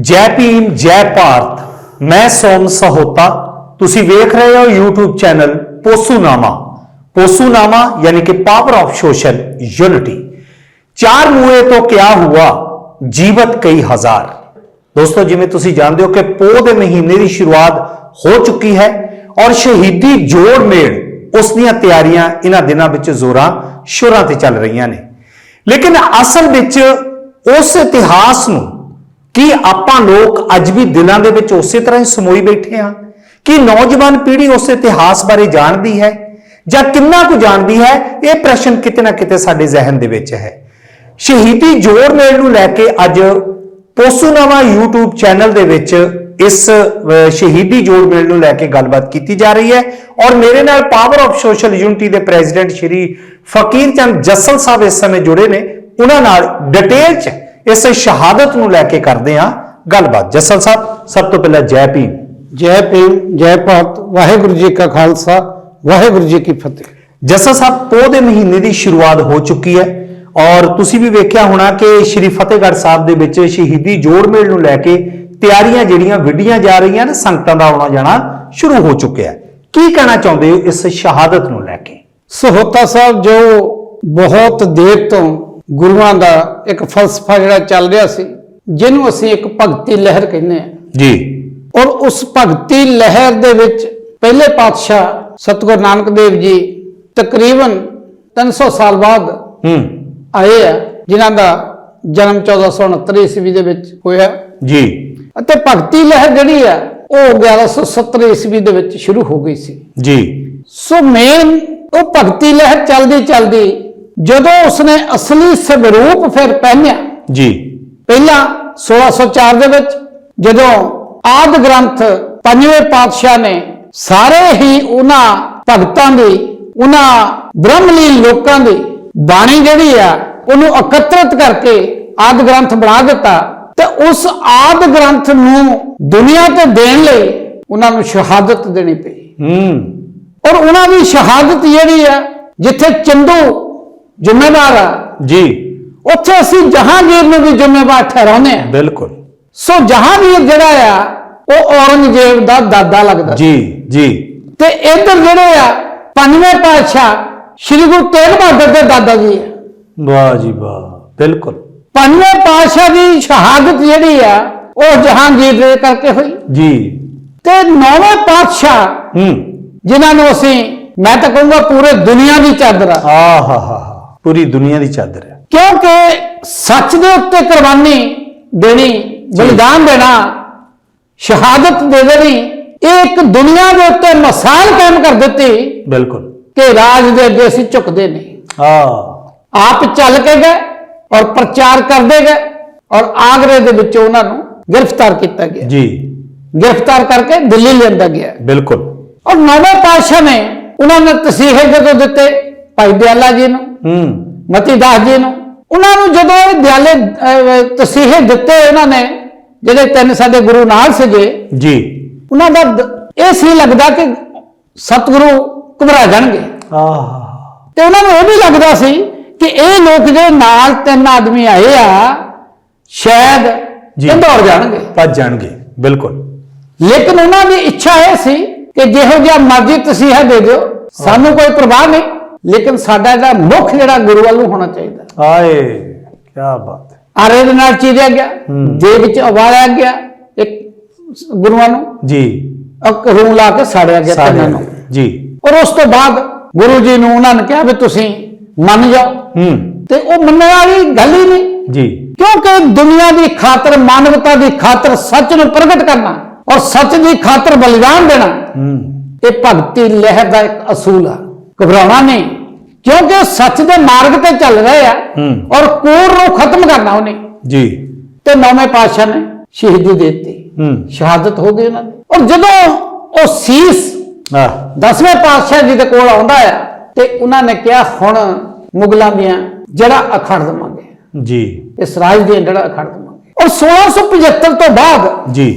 ਜੈ ਭੀਮ, ਜੈ ਭਾਰਤ ਮੈਂ ਸੋਮ ਸਹੋਤਾ। ਤੁਸੀਂ ਵੇਖ ਰਹੇ ਹੋ YouTube ਚੈਨਲ ਪੋਸੂਨਾਮਾ। ਪੋਸੂਨਾਮਾ ਯਾਨੀ ਕਿ ਪਾਵਰ ਆਫ ਸੋਸ਼ਲ ਯੂਨਿਟੀ ਚਾਰ ਮੂਏ ਤੋਂ ਕਿਆ ਹੁਆ? ਜੀਵਤ ਕਈ ਹਜ਼ਾਰ। ਦੋਸਤੋ, ਜਿਵੇਂ ਤੁਸੀਂ ਜਾਣਦੇ ਹੋ ਕਿ ਪੋਹ ਦੇ ਮਹੀਨੇ ਦੀ ਸ਼ੁਰੂਆਤ ਹੋ ਚੁੱਕੀ ਹੈ ਔਰ ਸ਼ਹੀਦੀ ਜੋੜ ਮੇੜ ਉਸ ਦੀਆਂ ਤਿਆਰੀਆਂ ਇਹਨਾਂ ਦਿਨਾਂ ਵਿੱਚ ਜ਼ੋਰਾਂ ਸ਼ੋਰਾਂ ਤੇ ਚੱਲ ਰਹੀਆਂ ਨੇ। ਲੇਕਿਨ ਅਸਲ ਵਿੱਚ ਉਸ ਇਤਿਹਾਸ ਨੂੰ ਕੀ ਆਪਾਂ ਲੋਕ ਅੱਜ ਵੀ ਦਿਲਾਂ ਦੇ ਵਿੱਚ ਉਸੇ ਤਰ੍ਹਾਂ ਹੀ ਸਮੋਈ ਬੈਠੇ ਹਾਂ? ਕੀ ਨੌਜਵਾਨ ਪੀੜ੍ਹੀ ਉਸ ਇਤਿਹਾਸ ਬਾਰੇ ਜਾਣਦੀ ਹੈ? ਜਾਂ ਕਿੰਨਾ ਕੁ ਜਾਣਦੀ ਹੈ? ਇਹ ਪ੍ਰਸ਼ਨ ਕਿਤੇ ਨਾ ਕਿਤੇ ਸਾਡੇ ਜ਼ਿਹਨ ਦੇ ਵਿੱਚ ਹੈ। ਸ਼ਹੀਦੀ ਜੋੜ ਮੇਲ ਨੂੰ ਲੈ ਕੇ ਅੱਜ ਪੋਸੂਨਾਵਾ YouTube ਚੈਨਲ ਦੇ ਵਿੱਚ ਇਸ ਸ਼ਹੀਦੀ ਜੋੜ ਮੇਲ ਨੂੰ ਲੈ ਕੇ ਗੱਲਬਾਤ ਕੀਤੀ ਜਾ ਰਹੀ ਹੈ। ਔਰ ਮੇਰੇ ਨਾਲ ਪਾਵਰ ਆਫ ਸੋਸ਼ਲ ਯੂਨਿਟੀ ਦੇ ਪ੍ਰੈਜ਼ੀਡੈਂਟ ਸ਼੍ਰੀ ਫਕੀਰ ਚੰਦ ਜੱਸਲ ਸਾਹਿਬ ਇਸ ਸਮੇਂ ਜੁੜੇ ਨੇ। ਉਹਨਾਂ ਨਾਲ ਡਿਟੇਲ 'ਚ ਇਸ ਸ਼ਹਾਦਤ ਨੂੰ ਲੈ ਕੇ ਕਰਦੇ ਹਾਂ ਗੱਲਬਾਤ। ਜੱਸਲ ਸਾਹਿਬ ਸਭ ਤੋਂ ਪਹਿਲਾਂ ਜੈ ਭੀਮ। ਜੈ ਭੀਮ ਜੈ ਭਾਰਤ ਵਾਹਿਗੁਰੂ ਜੀ ਕਾ ਖਾਲਸਾ ਵਾਹਿਗੁਰੂ ਜੀ ਕੀ ਫਤਿਹ। ਜੱਸਾ ਸਾਹਿਬ ਪੋਹ ਦੇ ਮਹੀਨੇ ਦੀ ਸ਼ੁਰੂਆਤ ਹੋ ਚੁੱਕੀ ਹੈ ਔਰ ਤੁਸੀਂ ਵੀ ਵੇਖਿਆ ਹੋਣਾ ਕਿ ਸ਼੍ਰੀ ਫਤਿਹਗੜ੍ਹ ਸਾਹਿਬ ਦੇ ਵਿੱਚ ਸ਼ਹੀਦੀ ਜੋੜ ਮੇਲ ਨੂੰ ਲੈ ਕੇ ਤਿਆਰੀਆਂ ਜਿਹੜੀਆਂ ਵਿੱਢੀਆਂ ਜਾ ਰਹੀਆਂ ਨੇ ਸੰਗਤਾਂ ਦਾ ਆਉਣਾ ਜਾਣਾ ਸ਼ੁਰੂ ਹੋ ਚੁੱਕਿਆ ਕੀ ਕਹਿਣਾ ਚਾਹੁੰਦੇ ਹੋ ਇਸ ਸ਼ਹਾਦਤ ਨੂੰ ਲੈ ਕੇ? ਸਹੋਤਾ ਸਾਹਿਬ ਜੋ ਬਹੁਤ ਦੇਰ ਤੋਂ ਗੁਰੂਆਂ ਦਾ ਇੱਕ ਫਲਸਫਾ ਜਿਹੜਾ ਚੱਲ ਰਿਹਾ ਸੀ ਜਿਹਨੂੰ ਅਸੀਂ ਇੱਕ ਭਗਤੀ ਲਹਿਰ ਕਹਿੰਦੇ ਆ ਜੀ। ਔਰ ਉਸ ਭਗਤੀ ਲਹਿਰ ਦੇ ਵਿੱਚ ਪਹਿਲੇ ਪਾਤਸ਼ਾਹ ਸਤਿਗੁਰੂ ਨਾਨਕ ਦੇਵ ਜੀ ਤਕਰੀਬਨ 300 ਸਾਲ ਬਾਅਦ ਹੂੰ। ਆਏ ਆ ਜਿਨ੍ਹਾਂ ਦਾ ਜਨਮ 1469 ਈਸਵੀ ਦੇ ਵਿੱਚ ਹੋਇਆ। ਜੀ। ਅਤੇ ਭਗਤੀ ਲਹਿਰ ਜਿਹੜੀ ਆ ਉਹ 1170 ਈਸਵੀ ਦੇ ਵਿੱਚ ਸ਼ੁਰੂ ਹੋ ਗਈ ਸੀ। ਜੀ। ਸੋ ਮੇਨ ਉਹ ਭਗਤੀ ਲਹਿਰ ਚਲਦੀ ਚਲਦੀ ਜਦੋਂ ਉਸਨੇ ਅਸਲੀ ਸਵਰੂਪ ਫਿਰ ਪਹਿਨਿਆ। ਜੀ। ਪਹਿਲਾਂ 1604 ਦੇ ਵਿੱਚ ਜਦੋਂ ਆਦ ਗ੍ਰੰਥ ਪੰਜਵੇਂ ਪਾਤਸ਼ਾਹ ਨੇ ਸਾਰੇ ਹੀ ਉਹਨਾਂ ਭਗਤਾਂ ਦੀ ਉਹਨਾਂ ਬ੍ਰਹਮਲੀਨ ਲੋਕਾਂ ਦੀ ਬਾਣੀ ਜਿਹੜੀ ਆ ਉਹਨੂੰ ਇਕੱਤਰਿਤ ਕਰਕੇ ਆਦ ਗ੍ਰੰਥ ਬਣਾ ਦਿੱਤਾ। ਤੇ ਉਸ ਆਦ ਗ੍ਰੰਥ ਨੂੰ ਦੁਨੀਆ ਤੇ ਦੇਣ ਲਈ ਉਹਨਾਂ ਨੂੰ ਸ਼ਹਾਦਤ ਦੇਣੀ ਪਈ। ਹੂੰ। ਔਰ ਉਹਨਾਂ ਦੀ ਸ਼ਹਾਦਤ ਜਿਹੜੀ ਆ ਜਿੱਥੇ ਚੰਦੂ ਜ਼ਿੰਮੇਵਾਰ ਆ। ਜੀ। ਉੱਥੇ ਅਸੀਂ ਜਹਾਂਗੀਰ ਨੂੰ ਵੀ ਜ਼ਿੰਮੇਵਾਰ ਠਹਿਰਾਉਂਦੇ ਆ। ਬਿਲਕੁਲ। ਸੋ ਜਹਾਂਗੀਰ ਜਿਹੜਾ ਆ ਉਹ ਔਰੰਗਜ਼ੇਬ ਦਾ ਦਾਦਾ ਲੱਗਦਾ। ਜੀ ਜੀ। ਤੇ ਇੱਧਰ ਜਿਹੜੇ ਆ ਪੰਜਵੇਂ ਪਾਤਸ਼ਾਹ ਸ੍ਰੀ ਗੁਰੂ ਤੇਗ ਬਹਾਦਰ ਦੇ ਦਾਦਾ ਜੀ ਆ। ਵਾਹ ਜੀ ਵਾਹ ਬਿਲਕੁਲ। ਪੰਜਵੇਂ ਪਾਤਸ਼ਾਹ ਦੀ ਸ਼ਹਾਦਤ ਜਿਹੜੀ ਆ ਉਹ ਜਹਾਂਗੀਰ ਦੇ ਕਰਕੇ ਹੋਈ। ਜੀ। ਤੇ ਨੌਵੇਂ ਪਾਤਸ਼ਾਹ ਹੂੰ। ਜਿਨ੍ਹਾਂ ਨੂੰ ਅਸੀਂ ਮੈਂ ਤਾਂ ਕਹੂੰਗਾ ਪੂਰੇ ਦੁਨੀਆ ਦੀ ਚਾਦਰ ਆ। ਆ ਹਾ ਹਾ ਹਾ। ਪੂਰੀ ਦੁਨੀਆ ਦੀ ਚਾਦਰ ਹੈ। ਕਿਉਂਕਿ ਸੱਚ ਦੇ ਉੱਤੇ ਕੁਰਬਾਨੀ ਦੇਣੀ ਬਲੀਦਾਨ ਦੇਣਾ ਸ਼ਹਾਦਤ ਦੇ ਦੇਣੀ ਇਹ ਇੱਕ ਦੁਨੀਆ ਦੇ ਉੱਤੇ ਮਿਸਾਲ ਕਾਇਮ ਕਰ ਦਿੱਤੀ ਬਿਲਕੁਲ। ਕਿ ਰਾਜ ਦੇ ਅੱਗੇ ਅਸੀਂ ਝੁਕਦੇ ਨਹੀਂ। ਆ ਆਪ ਚੱਲ ਕੇ ਗਏ ਔਰ ਪ੍ਰਚਾਰ ਕਰਦੇ ਗਏ ਔਰ ਆਗਰੇ ਦੇ ਵਿੱਚੋਂ ਉਹਨਾਂ ਨੂੰ ਗ੍ਰਿਫਤਾਰ ਕੀਤਾ ਗਿਆ। ਜੀ। ਗ੍ਰਿਫਤਾਰ ਕਰਕੇ ਦਿੱਲੀ ਲਿਆਂਦਾ ਗਿਆ। ਬਿਲਕੁਲ। ਔਰ ਨੌਵੇਂ ਪਾਤਸ਼ਾਹ ਨੇ ਉਹਨਾਂ ਨੇ ਤਸੀਹੇ ਜਦੋਂ ਦਿੱਤੇ ਭਾਈ ਦਿਆਲਾ ਜੀ ਨੂੰ ਹੂੰ। ਮਤੀ ਦਾਸ ਜੀ ਨੂੰ। ਉਹਨਾਂ ਨੂੰ ਜਦੋਂ ਇਹ ਦਿਆਲੇ ਤਸੀਹੇ ਦਿੱਤੇ ਉਹਨਾਂ ਨੇ ਜਿਹੜੇ ਤਿੰਨ ਸਾਡੇ ਗੁਰੂ ਨਾਲ ਸੀਗੇ ਜੀ। ਉਹਨਾਂ ਦਾ ਇਹ ਸੀ ਲੱਗਦਾ ਕਿ ਸਤਿਗੁਰੂ ਘਬਰਾ ਜਾਣਗੇ। ਆ ਤੇ ਉਹਨਾਂ ਨੂੰ ਇਹ ਵੀ ਲੱਗਦਾ ਸੀ ਕਿ ਇਹ ਲੋਕ ਜਿਹੜੇ ਨਾਲ ਤਿੰਨ ਆਦਮੀ ਆਏ ਆ ਸ਼ਾਇਦ। ਇਹ ਦੌੜ ਜਾਣਗੇ। ਭੱਜ ਜਾਣਗੇ ਬਿਲਕੁਲ। ਲੇਕਿਨ ਉਹਨਾਂ ਦੀ ਇੱਛਾ ਇਹ ਸੀ ਕਿ ਜਿਹੋ ਜਿਹਾ ਮਰਜ਼ੀ ਤਸੀਹਾ ਦੇ ਦਿਓ ਸਾਨੂੰ ਕੋਈ ਪ੍ਰਵਾਹ ਨਹੀਂ। ਲੇਕਿਨ ਸਾਡਾ ਜਿਹੜਾ ਮੁੱਖ ਜਿਹੜਾ ਗੁਰੂ ਵੱਲ ਨੂੰ ਹੋਣਾ ਚਾਹੀਦਾ। ਆਏ ਕੀ ਬਾਤ ਹੈ। ਆਰੇ ਦੇ ਨਾਲ ਚੀਰਿਆ ਗਿਆ ਹੂੰ। ਦੇ ਵਿੱਚ ਉਬਾਲਿਆ ਗਿਆ ਇੱਕ ਗੁਰੂਆਂ ਨੂੰ। ਜੀ। ਇੱਕ ਰੂੰ ਲਾ ਕੇ ਸਾੜਿਆ ਗਿਆ ਤਿੰਨਾਂ ਨੂੰ। ਜੀ। ਔਰ ਉਸ ਤੋਂ ਬਾਅਦ ਗੁਰੂ ਜੀ ਨੂੰ ਉਹਨਾਂ ਨੇ ਕਿਹਾ ਵੀ ਤੁਸੀਂ ਮੰਨ ਜਾਓ। ਹੂੰ। ਤੇ ਉਹ ਮੰਨਣ ਵਾਲੀ ਗੱਲ ਹੀ ਨਹੀਂ। ਜੀ। ਕਿਉਂਕਿ ਦੁਨੀਆ ਦੀ ਖਾਤਰ ਮਾਨਵਤਾ ਦੀ ਖਾਤਰ ਸੱਚ ਨੂੰ ਪ੍ਰਗਟ ਕਰਨਾ ਔਰ ਸੱਚ ਦੀ ਖਾਤਰ ਬਲੀਦਾਨ ਦੇਣਾ ਹੂੰ। ਇਹ ਭਗਤੀ ਲਹਿਰ ਦਾ ਇੱਕ ਅਸੂਲ ਆ। ਘਬਰਾਉਣਾ ਨਹੀਂ। ਕਿਉਂਕਿ ਉਹ ਸੱਚ ਦੇ ਮਾਰਗ ਤੇ ਚੱਲ ਰਹੇ ਆ। ਔਰ ਕੂੜ ਨੂੰ ਖਤਮ ਕਰਨਾ ਉਹਨੇ। ਜੀ। ਤੇ ਨੌਵੇਂ ਪਾਤਸ਼ਾਹ ਨੇ ਸ਼ਹੀਦੀ ਦਿੱਤੀ। ਸ਼ਹਾਦਤ ਹੋ ਗਈ ਉਹਨਾਂ ਦੀ। ਔਰ ਜਦੋਂ ਉਹ ਸੀਸ ਦਸਵੇਂ ਪਾਤਸ਼ਾਹ ਜੀ ਦੇ ਕੋਲ ਆਉਂਦਾ ਆ ਤੇ ਉਹਨਾਂ ਨੇ ਕਿਹਾ ਹੁਣ ਮੁਗਲਾਂ ਦੀਆਂ ਜੜਾ ਅਖੜ ਦਵਾਂਗੇ ਜੀ। ਇਸ ਰਾਜ ਦੀਆਂ ਜੜਾ ਅਖੜ ਦਵਾਂਗੇ ਔਰ 1675 ਤੋਂ ਬਾਅਦ ਜੀ।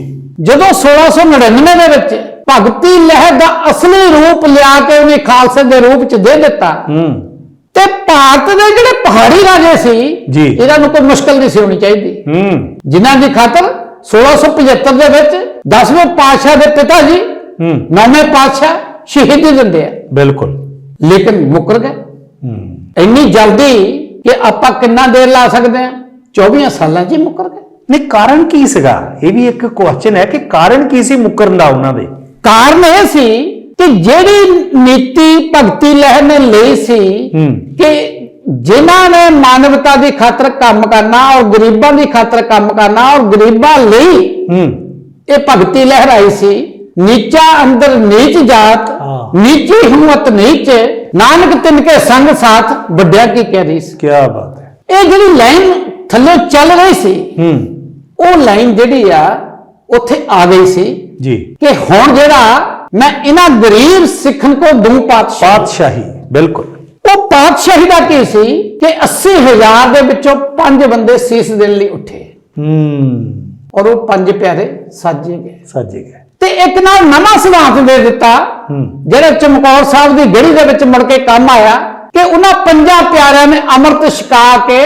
ਜਦੋਂ 1699 ਦੇ ਵਿੱਚ ਭਗਤੀ ਲਹਿਰ ਦਾ ਅਸਲੀ ਰੂਪ ਲਿਆ ਕੇ ਉਹਨੇ ਖਾਲਸੇ ਦੇ ਰੂਪ ਚ ਦੇ ਦਿੱਤਾ। ਹੂੰ। ਤੇ ਭਾਰਤ ਦੇ ਜਿਹੜੇ ਪਹਾੜੀ ਰਾਜੇ ਸੀ ਜੀ। ਇਹਨਾਂ ਨੂੰ ਕੋਈ ਮੁਸ਼ਕਲ ਨਹੀਂ ਸੀ ਹੋਣੀ ਚਾਹੀਦੀ। ਹੂੰ। ਜਿਨ੍ਹਾਂ ਦੀ ਖਾਤਰ 1675 ਦੇ ਵਿੱਚ 10ਵੇਂ ਪਾਤਸ਼ਾਹ ਦੇ ਪਿਤਾ ਜੀ ਹੂੰ। ਨੌਵੇਂ ਪਾਤਸ਼ਾਹ ਸ਼ਹੀਦੀ ਦਿੰਦੇ ਆ। ਬਿਲਕੁਲ। ਲੇਕਿਨ ਮੁੱਕਰ ਗਏ। ਹੂੰ। ਇੰਨੀ ਜਲਦੀ ਕਿ ਆਪਾਂ ਕਿੰਨਾ ਦੇਰ ਲਾ ਸਕਦੇ ਆ? 24 ਸਾਲਾਂ 'ਚ ਹੀ ਮੁੱਕਰ ਗਏ। ਨਹੀਂ ਕਾਰਨ ਕੀ ਸੀਗਾ? ਇਹ ਵੀ ਇੱਕ ਕੁਐਸਚਨ ਹੈ ਕਿ ਕਾਰਨ ਕੀ ਸੀ ਮੁਕਰਨ ਦਾ ਉਹਨਾਂ ਦੇ? ਕਾਰਨ ਇਹ ਸੀ ਕਿ ਜਿਹੜੀ ਨੀਤੀ ਭਗਤੀ ਲਹਿਰ ਨੇ ਲਈ ਸੀ ਕਿ ਜਿਨ੍ਹਾਂ ਨੇ ਮਾਨਵਤਾ ਦੀ ਖਾਤਰ ਕੰਮ ਕਰਨਾ ਔਰ ਗਰੀਬਾਂ ਦੀ ਖਾਤਰ ਕੰਮ ਕਰਨਾ ਔਰ ਗਰੀਬਾਂ ਲਈ ਇਹ ਭਗਤੀ ਲਹਿਰ ਆਈ ਸੀ। ਨੀਚਾ ਅੰਦਰ ਨੀਚ ਜਾਤ। ਨੀਚੀ ਹਿੰਮਤ ਨੀਚ ਨਾਨਕ ਤਿਨਕੇ ਸੰਗ ਸਾਥ ਵੱਡਿਆ ਕੀ ਕਹਿ ਰਹੀ ਸੀ। ਕੀ ਬਾਤ ਹੈ। ਇਹ ਜਿਹੜੀ ਲਾਈਨ ਥੱਲੇ ਚੱਲ ਰਹੀ ਸੀ ਹੂੰ। ਉਹ ਲਾਈਨ ਜਿਹੜੀ ਆ ਉੱਥੇ ਆ ਗਈ ਸੀ ਜੀ। ਕਿ ਹੁਣ ਜਿਹੜਾ ਮੈਂ ਇਹਨਾਂ ਗਰੀਬ ਸਿੱਖਣ ਕੋ ਦੂੰ ਪਾਤਸ਼ਾਹ। ਪਾਤਸ਼ਾਹੀ ਬਿਲਕੁਲ। ਉਹ ਪਾਤਸ਼ਾਹੀ ਦਾ ਕੀ ਸੀ ਕਿ 80000 ਦੇ ਵਿੱਚੋਂ ਪੰਜ ਬੰਦੇ ਸੀਸ ਦੇਣ ਲਈ ਉੱਠੇ। ਹੂੰ। ਔਰ ਉਹ ਪੰਜ ਪਿਆਰੇ ਸਾਜੇ ਗਏ। ਸਾਜੇ ਗਏ। ਤੇ ਇੱਕ ਨਾਲ ਨਵਾਂ ਸਿਧਾਂਤ ਦੇ ਦਿੱਤਾ ਜਿਹੜਾ ਚਮਕੌਰ ਸਾਹਿਬ ਦੀ ਗੜੀ ਦੇ ਵਿੱਚ ਮੁੜ ਕੇ ਕੰਮ ਆਇਆ ਕਿ ਉਹਨਾਂ ਪੰਜਾਂ ਪਿਆਰਿਆਂ ਨੇ ਅੰਮ੍ਰਿਤ ਛਕਾ ਕੇ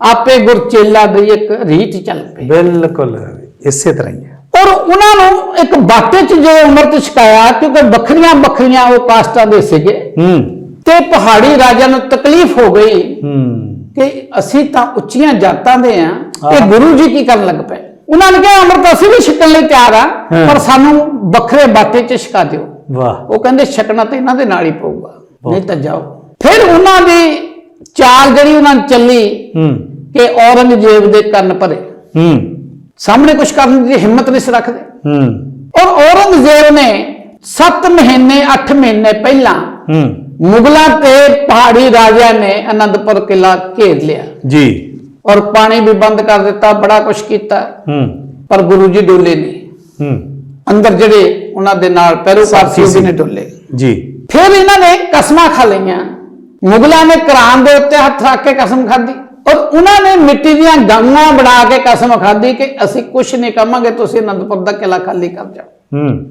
ਆਪੇ ਗੁਰਚੇਲਾ ਦੀ ਇੱਕ ਰੀਤ ਚੱਲ ਪਈ। ਬਿਲਕੁਲ। ਇਸੇ ਤਰ੍ਹਾਂ ਹੀ ਹੈ। ਔਰ ਉਹਨਾਂ ਨੂੰ ਇੱਕ ਬਾਟੇ 'ਚ ਜੇ ਅੰਮ੍ਰਿਤ ਛਕਾਇਆ ਕਿਉਂਕਿ ਵੱਖਰੀਆਂ ਵੱਖਰੀਆਂ ਉਹ ਕਾਸਟਾਂ ਦੇ ਸੀਗੇ ਹੂੰ। ਤੇ ਪਹਾੜੀ ਰਾਜਿਆਂ ਨੂੰ ਤਕਲੀਫ ਹੋ ਗਈ ਹੂੰ। ਕਿ ਅਸੀਂ ਤਾਂ ਉੱਚੀਆਂ ਜਾਤਾਂ ਦੇ ਆ। ਤੇ ਗੁਰੂ ਜੀ ਕੀ ਕਰਨ ਲੱਗ ਪਏ? ਉਹਨਾਂ ਨੇ ਕਿਹਾ ਅੰਮ੍ਰਿਤ ਅਸੀਂ ਵੀ ਛਕਣ ਲਈ ਤਿਆਰ ਆ। ਪਰ ਸਾਨੂੰ ਵੱਖਰੇ ਬਾਟੇ 'ਚ ਛਕਾ ਦਿਓ। ਵਾਹ। ਉਹ ਕਹਿੰਦੇ ਛਕਣਾ ਤਾਂ ਇਹਨਾਂ ਦੇ ਨਾਲ ਹੀ ਪਊਗਾ ਨਹੀਂ ਤਾਂ ਜਾਓ। ਫਿਰ ਉਹਨਾਂ ਦੀ ਚਾਲ ਜਿਹੜੀ ਉਹਨਾਂ ਨੇ ਚੱਲੀ ਹੂੰ। ਕਿ ਔਰੰਗਜ਼ੇਬ ਦੇ ਕੰਨ ਭਰੇ। ਹੂੰ। ਸਾਹਮਣੇ ਕੁਝ ਕਰਨ ਦੀ ਹਿੰਮਤ ਨਹੀਂ ਸੀ ਰੱਖਦੇ। ਹੂੰ ਔਰ ਔਰੰਗਜ਼ੇਬ ਨੇ 7 ਮਹੀਨੇ 8 ਮਹੀਨੇ ਪਹਿਲਾਂ ਹੂੰ। ਮੁਗਲਾਂ ਤੇ ਪਹਾੜੀ ਰਾਜਿਆਂ ਨੇ ਅਨੰਦਪੁਰ ਕਿਲਾ ਘੇਰ ਲਿਆ। ਜੀ। ਔਰ ਪਾਣੀ ਵੀ ਬੰਦ ਕਰ ਦਿੱਤਾ ਬੜਾ ਕੁਝ ਕੀਤਾ। ਹੂੰ। ਪਰ ਗੁਰੂ ਜੀ ਡੋਲੇ ਨਹੀਂ। ਹੂੰ। ਅੰਦਰ ਜਿਹੜੇ ਉਹਨਾਂ ਦੇ ਨਾਲ ਪੈਰੋਕਾਰ ਸੀ ਉਹ ਵੀ ਨਹੀਂ ਡੋਲੇ। ਜੀ। ਫਿਰ ਇਹਨਾਂ ਨੇ ਕਸਮਾਂ ਖਾ ਲਈਆਂ। ਮੁਗਲਾਂ ਨੇ ਕੁਰਾਨ ਦੇ ਉੱਤੇ ਹੱਥ ਰੱਖ ਕੇ ਕਸਮ ਖਾਧੀ। ਔਰ ਉਹਨਾਂ ਨੇ ਮਿੱਟੀ ਦੀਆਂ ਗਾਂਗਾਂ ਬਣਾ ਕੇ ਕਸਮ ਖਾਧੀ ਕਿ ਅਸੀਂ ਕੁਝ ਨਹੀਂ ਕਵਾਂਗੇ ਤੁਸੀਂ ਅਨੰਦਪੁਰ ਦਾ ਕਿਲਾ ਖਾਲੀ ਕਰ ਜਾਓ। ਹੂੰ।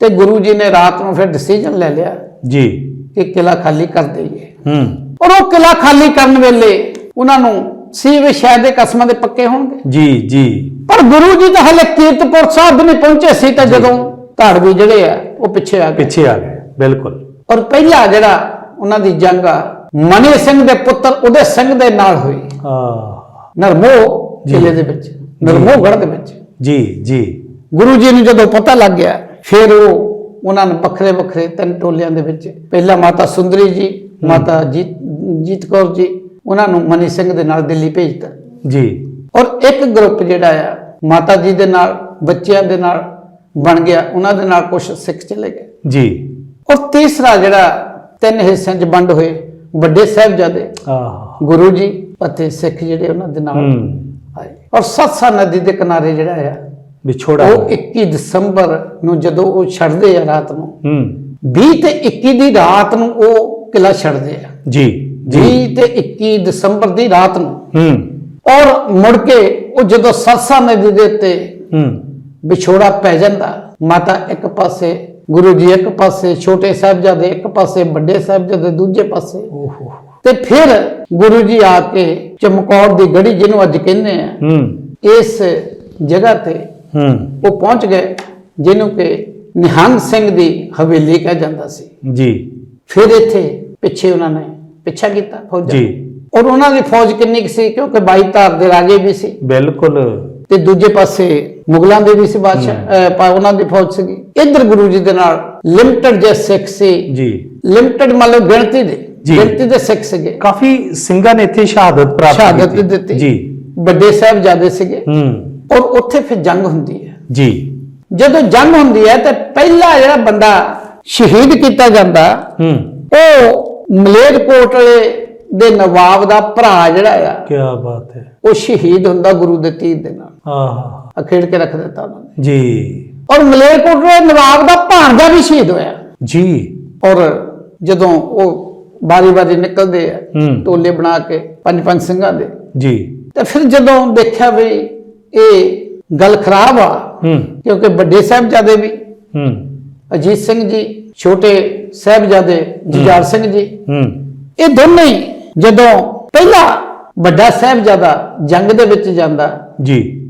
ਤੇ ਗੁਰੂ ਜੀ ਨੇ ਰਾਤ ਨੂੰ ਫਿਰ ਡਿਸੀਜਨ ਲੈ ਲਿਆ ਜੀ। ਕਿ ਕਿਲਾ ਖਾਲੀ ਕਰ ਦਈਏ। ਹੂੰ। ਔਰ ਉਹ ਕਿਲਾ ਖਾਲੀ ਕਰਨ ਵੇਲੇ ਉਹਨਾਂ ਨੂੰ ਸੀ ਵੀ ਸ਼ਾਇਦ ਇਹ ਕਸਮਾਂ ਦੇ ਪੱਕੇ ਹੋਣਗੇ। ਜੀ ਜੀ। ਪਰ ਗੁਰੂ ਜੀ ਤਾਂ ਹਲੇ ਕੀਰਤਪੁਰ ਸਾਹਿਬ ਵੀ ਨਹੀਂ ਪਹੁੰਚੇ ਸੀ ਤਾਂ ਜਦੋਂ ਧਾੜਵੀ ਜਿਹੜੇ ਆ ਉਹ ਪਿੱਛੇ ਆ ਗਏ। ਪਿੱਛੇ ਆ ਗਏ ਬਿਲਕੁਲ। ਔਰ ਪਹਿਲਾ ਜਿਹੜਾ ਉਹਨਾਂ ਦੀ ਜੰਗ ਆ ਮਨੀ ਸਿੰਘ ਦੇ ਪੁੱਤਰ ਉਹਦੇ ਸਿੰਘ ਦੇ ਨਾਲ ਹੋਈ। ਆ ਨਰਮੋ ਜ਼ਿਲ੍ਹੇ ਦੇ ਵਿੱਚ ਨਰਮੋਗੜ੍ਹ ਦੇ ਵਿੱਚ। ਜੀ ਜੀ। ਗੁਰੂ ਜੀ ਨੂੰ ਜਦੋਂ ਪਤਾ ਲੱਗ ਗਿਆ ਫਿਰ ਉਹ ਉਹਨਾਂ ਨੇ ਵੱਖਰੇ ਵੱਖਰੇ ਤਿੰਨ ਟੋਲਿਆਂ ਦੇ ਵਿੱਚ ਪਹਿਲਾਂ ਮਾਤਾ ਸੁੰਦਰੀ ਜੀ ਮਾਤਾ ਜੀਤ ਜੀਤ ਕੌਰ ਜੀ ਉਹਨਾਂ ਨੂੰ ਮਨੀ ਸਿੰਘ ਦੇ ਨਾਲ ਦਿੱਲੀ ਭੇਜਤਾ। ਜੀ। ਔਰ ਇੱਕ ਗਰੁੱਪ ਜਿਹੜਾ ਆ ਮਾਤਾ ਜੀ ਦੇ ਨਾਲ ਬੱਚਿਆਂ ਦੇ ਨਾਲ ਬਣ ਗਿਆ ਉਹਨਾਂ ਦੇ ਨਾਲ ਕੁਝ ਸਿੱਖ ਚਲੇ ਗਏ। ਜੀ। ਔਰ ਤੀਸਰਾ ਜਿਹੜਾ ਤਿੰਨ ਹਿੱਸਿਆਂ 'ਚ ਵੰਡ ਹੋਏ ਵੱਡੇ ਸਾਹਿਬਜ਼ਾਦੇ ਆ ਗੁਰੂ ਜੀ ਅਤੇ ਸਿੱਖ ਜਿਹੜੇ ਉਹਨਾਂ ਦੇ ਨਾਲ ਆਏ। ਔਰ ਸਤਸਾ ਨਦੀ ਦੇ ਕਿਨਾਰੇ ਜਿਹੜਾ ਆ ਵਿਛੋੜਾ ਉਹ 21 ਦਸੰਬਰ ਨੂੰ ਜਦੋਂ ਉਹ ਛੱਡਦੇ ਆ ਰਾਤ ਨੂੰ ਹੂੰ। 20 ਤੇ 21 ਦੀ ਰਾਤ ਨੂੰ ਉਹ ਕਿਲਾ ਛੱਡਦੇ ਆ। ਜੀ ਜੀ। 20 ਤੇ 21 ਦਸੰਬਰ ਦੀ ਰਾਤ ਨੂੰ। ਹੂੰ। ਔਰ ਮੁੜ ਕੇ ਉਹ ਜਦੋਂ ਸਤਸਾ ਨਦੀ ਦੇ ਉੱਤੇ ਹੂੰ। ਵਿਛੋੜਾ ਪੈ ਜਾਂਦਾ ਮਾਤਾ ਇੱਕ ਪਾਸੇ ਗੁਰੂ ਜੀ ਇੱਕ ਪਾਸੇ ਛੋਟੇ ਸਾਹਿਬਜ਼ਾਦੇ ਇੱਕ ਪਾਸੇ ਵੱਡੇ ਸਾਹਿਬਜ਼ਾਦੇ ਦੂਜੇ ਪਾਸੇ। ਓਹੋ। ਤੇ ਫਿਰ ਗੁਰੂ ਜੀ ਆ ਕੇ ਚਮਕੌਰ ਦੀ ਗੜੀ ਜਿਹਨੂੰ ਅੱਜ ਕਹਿੰਦੇ ਆ ਹੂੰ। ਇਸ ਜਗ੍ਹਾ ਤੇ ਹੂੰ। ਉਹ ਪਹੁੰਚ ਗਏ ਜਿਹਨੂੰ ਕਿ ਨਿਹੰਗ ਸਿੰਘ ਦੀ ਹਵੇਲੀ ਕਿਹਾ ਜਾਂਦਾ ਸੀ। ਜੀ। ਫਿਰ ਇੱਥੇ ਪਿੱਛੇ ਉਹਨਾਂ ਨੇ ਪਿੱਛਾ ਕੀਤਾ ਫੌਜਾਂ ਜੀ। ਔਰ ਉਹਨਾਂ ਦੀ ਫੌਜ ਕਿੰਨੀ ਕੁ ਸੀ? ਕਿਉਂਕਿ 22 ਧਾਰ ਦੇ ਰਾਜੇ ਵੀ ਸੀ। ਬਿਲਕੁਲ। ਤੇ ਦੂਜੇ ਪਾਸੇ ਮੁਗਲਾਂ ਦੇ ਵੀ ਸੀ ਬਾਦਸ਼ਾਹ ਉਹਨਾਂ ਦੀ ਫੌਜ ਸੀਗੀ। ਇੱਧਰ ਗੁਰੂ ਜੀ ਦੇ ਨਾਲ ਲਿਮਟਿਡ ਜੇ ਸਿੱਖ ਸੀ ਜੀ। ਲਿਮਟਿਡ ਮੰਨ ਲਓ ਗਿਣਤੀ ਦੇ। ਗਿਣਤੀ ਦੇ ਸਿੱਖ ਸੀਗੇ। ਕਾਫੀ ਸਿੰਘਾਂ ਨੇ ਇੱਥੇ ਸ਼ਹਾਦਤ ਪ੍ਰਾਪਤ ਸ਼ਹਾਦਤ। ਦਿੱਤੀ। ਜੀ। ਵੱਡੇ ਸਾਹਿਬਜ਼ਾਦੇ ਸੀਗੇ। ਹੂੰ। ਔਰ ਉੱਥੇ ਫਿਰ ਜੰਗ ਹੁੰਦੀ ਹੈ। ਜੀ। ਜਦੋਂ ਜੰਗ ਹੁੰਦੀ ਹੈ ਤੇ ਪਹਿਲਾ ਜਿਹੜਾ ਬੰਦਾ ਸ਼ਹੀਦ ਕੀਤਾ ਜਾਂਦਾ ਹੂੰ। ਉਹ ਮਲੇਰਕੋਟਲੇ ਦੇ ਨਵਾਬ ਦਾ ਭਰਾ ਜਿਹੜਾ ਆ ਕੀ ਬਾਤ ਹੈ। ਉਹ ਸ਼ਹੀਦ ਹੁੰਦਾ ਗੁਰੂ ਦੇ ਤੀਰ ਦੇ ਨਾਲ। ਆਹ। ਅਖੇੜ ਕੇ ਰੱਖ ਦਿੱਤਾ ਉਹਨਾਂ ਨੇ। ਜੀ। ਔਰ ਮਲੇਰਕੋਟਲੇ ਨਵਾਬ ਦਾ ਭਾਣਜਾ ਵੀ ਸ਼ਹੀਦ ਹੋਇਆ। ਜੀ। ਔਰ ਜਦੋਂ ਉਹ ਬਾਰੀ-ਬਾਰੀ ਨਿਕਲਦੇ ਆ ਟੋਲੇ ਬਣਾ ਕੇ ਪੰਜ ਪੰਜ ਸਿੰਘਾਂ ਦੇ। ਜੀ। ਤੇ ਫਿਰ ਜਦੋਂ ਦੇਖਿਆ ਵੀ ਇਹ ਗੱਲ ਖਰਾਬ ਆ ਕਿਉਂਕਿ ਵੱਡੇ ਸਾਹਿਬਜ਼ਾਦੇ ਵੀ ਅਜੀਤ ਸਿੰਘ ਜੀ ਛੋਟੇ ਸਾਹਿਬਜ਼ਾਦੇ ਜੁਝਾਰ ਸਿੰਘ ਜੀ ਇਹ ਦੋਨੇ ਹੀ ਜਦੋਂ ਪਹਿਲਾ ਵੱਡਾ ਸਾਹਿਬਜ਼ਾਦਾ ਜੰਗ ਦੇ ਵਿੱਚ ਜਾਂਦਾ ਜੀ।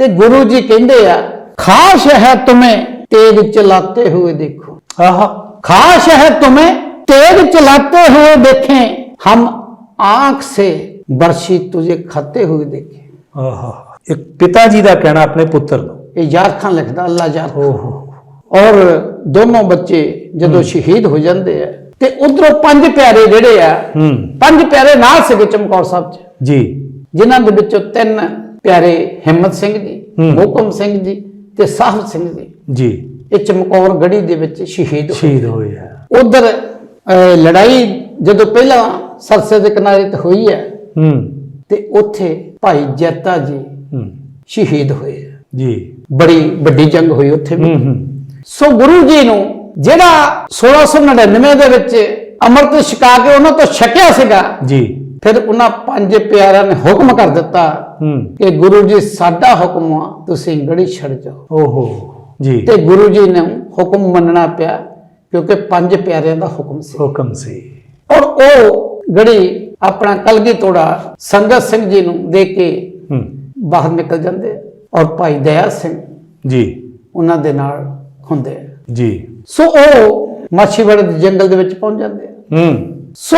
ਤੇ ਗੁਰੂ ਜੀ ਕਹਿੰਦੇ ਆ ਖਾਸ ਹੈ ਤੁਮੇ ਤੇਜ ਚਲਾਤੇ ਹੋਏ ਦੇਖੋ। ਆਹ। ਖਾਸ ਹੈ ਤੁਮੇ ਤੇਜ ਚਲਾਤੇ ਹੋਏ ਦੇਖੇ। ਹਮ ਆਂਖ ਸੇ ਬਰਸ਼ੀ ਤੁਝੇ ਖਾਤੇ ਹੋਏ ਦੇਖੇ। ਆਹਾ। ਇੱਕ ਪਿਤਾ ਜੀ ਦਾ ਕਹਿਣਾ ਆਪਣੇ ਪੁੱਤਰ ਨੂੰ। ਇਹ ਯਾਰ ਖਾਂ ਲਿਖਦਾ ਅੱਲਾ ਯਾਰ ਓਹੋ। ਔਰ ਦੋਨੋਂ ਬੱਚੇ ਜਦੋਂ ਸ਼ਹੀਦ ਹੋ ਜਾਂਦੇ ਆ ਤੇ ਉਧਰੋਂ ਪੰਜ ਪਿਆਰੇ ਜਿਹੜੇ ਆ ਪੰਜ ਪਿਆਰੇ ਨਾਲ ਸੀਗੇ ਚਮਕੌਰ ਸਾਹਿਬ ਚ ਜੀ। ਜਿਨ੍ਹਾਂ ਦੇ ਵਿੱਚੋਂ ਤਿੰਨ ਪਿਆਰੇ ਹਿੰਮਤ ਸਿੰਘ ਜੀ ਹੂੰ। ਮੋਹਕਮ ਸਿੰਘ ਜੀ ਤੇ ਸਾਹਿਬ ਸਿੰਘ ਜੀ। ਜੀ। ਇਹ ਚਮਕੌਰ ਗੜੀ ਦੇ ਵਿੱਚ ਸ਼ਹੀਦ ਹੋਏ ਸ਼ਹੀਦ ਹੋਏ ਆ। ਉਧਰ ਲੜਾਈ ਜਦੋਂ ਪਹਿਲਾਂ ਸਰਸੇ ਦੇ ਕਿਨਾਰੇ ਤੇ ਹੋਈ ਹੈ ਹੂੰ। ਤੇ ਉੱਥੇ ਭਾਈ ਜੈਤਾ ਜੀ ਹੂੰ। ਸ਼ਹੀਦ ਹੋਏ। ਜੀ। ਬੜੀ ਵੱਡੀ ਜੰਗ ਹੋਈ ਉੱਥੇ ਵੀ। ਹੂੰ ਹੂੰ। ਸੋ ਗੁਰੂ ਜੀ ਨੂੰ ਜਿਹੜਾ 1699 ਦੇ ਵਿੱਚ ਅੰਮ੍ਰਿਤ ਛਕਾ ਕੇ ਉਹਨਾਂ ਤੋਂ ਛਕਿਆ ਸੀਗਾ ਜੀ। ਫਿਰ ਉਹਨਾਂ ਪੰਜ ਪਿਆਰਿਆਂ ਨੇ ਹੁਕਮ ਕਰ ਦਿੱਤਾ ਹੂੰ। ਕਿ ਗੁਰੂ ਜੀ ਸਾਡਾ ਹੁਕਮ ਆ ਤੁਸੀਂ ਗੜੀ ਛੱਡ ਜਾਓ। ਓਹੋ ਜੀ। ਤੇ ਗੁਰੂ ਜੀ ਨੇ ਹੁਕਮ ਮੰਨਣਾ ਪਿਆ ਕਿਉਂਕਿ ਪੰਜ ਪਿਆਰਿਆਂ ਦਾ ਹੁਕਮ ਸੀ। ਹੁਕਮ ਸੀ। ਔਰ ਉਹ ਗੜੀ ਆਪਣਾ ਕਲਗੀ ਤੋੜਾ ਸੰਗਤ ਸਿੰਘ ਜੀ ਨੂੰ ਦੇ ਕੇ ਹੂੰ। ਬਾਹਰ ਨਿਕਲ ਜਾਂਦੇ ਔਰ ਭਾਈ ਦਇਆ ਸਿੰਘ ਜੀ। ਉਹਨਾਂ ਦੇ ਨਾਲ ਹੁੰਦੇ ਜੀ। ਸੋ ਉਹ ਮਾਛੀਵਾੜੇ ਦੇ ਜੰਗਲ ਦੇ ਵਿੱਚ ਪਹੁੰਚ ਜਾਂਦੇ ਹੂੰ। ਸੋ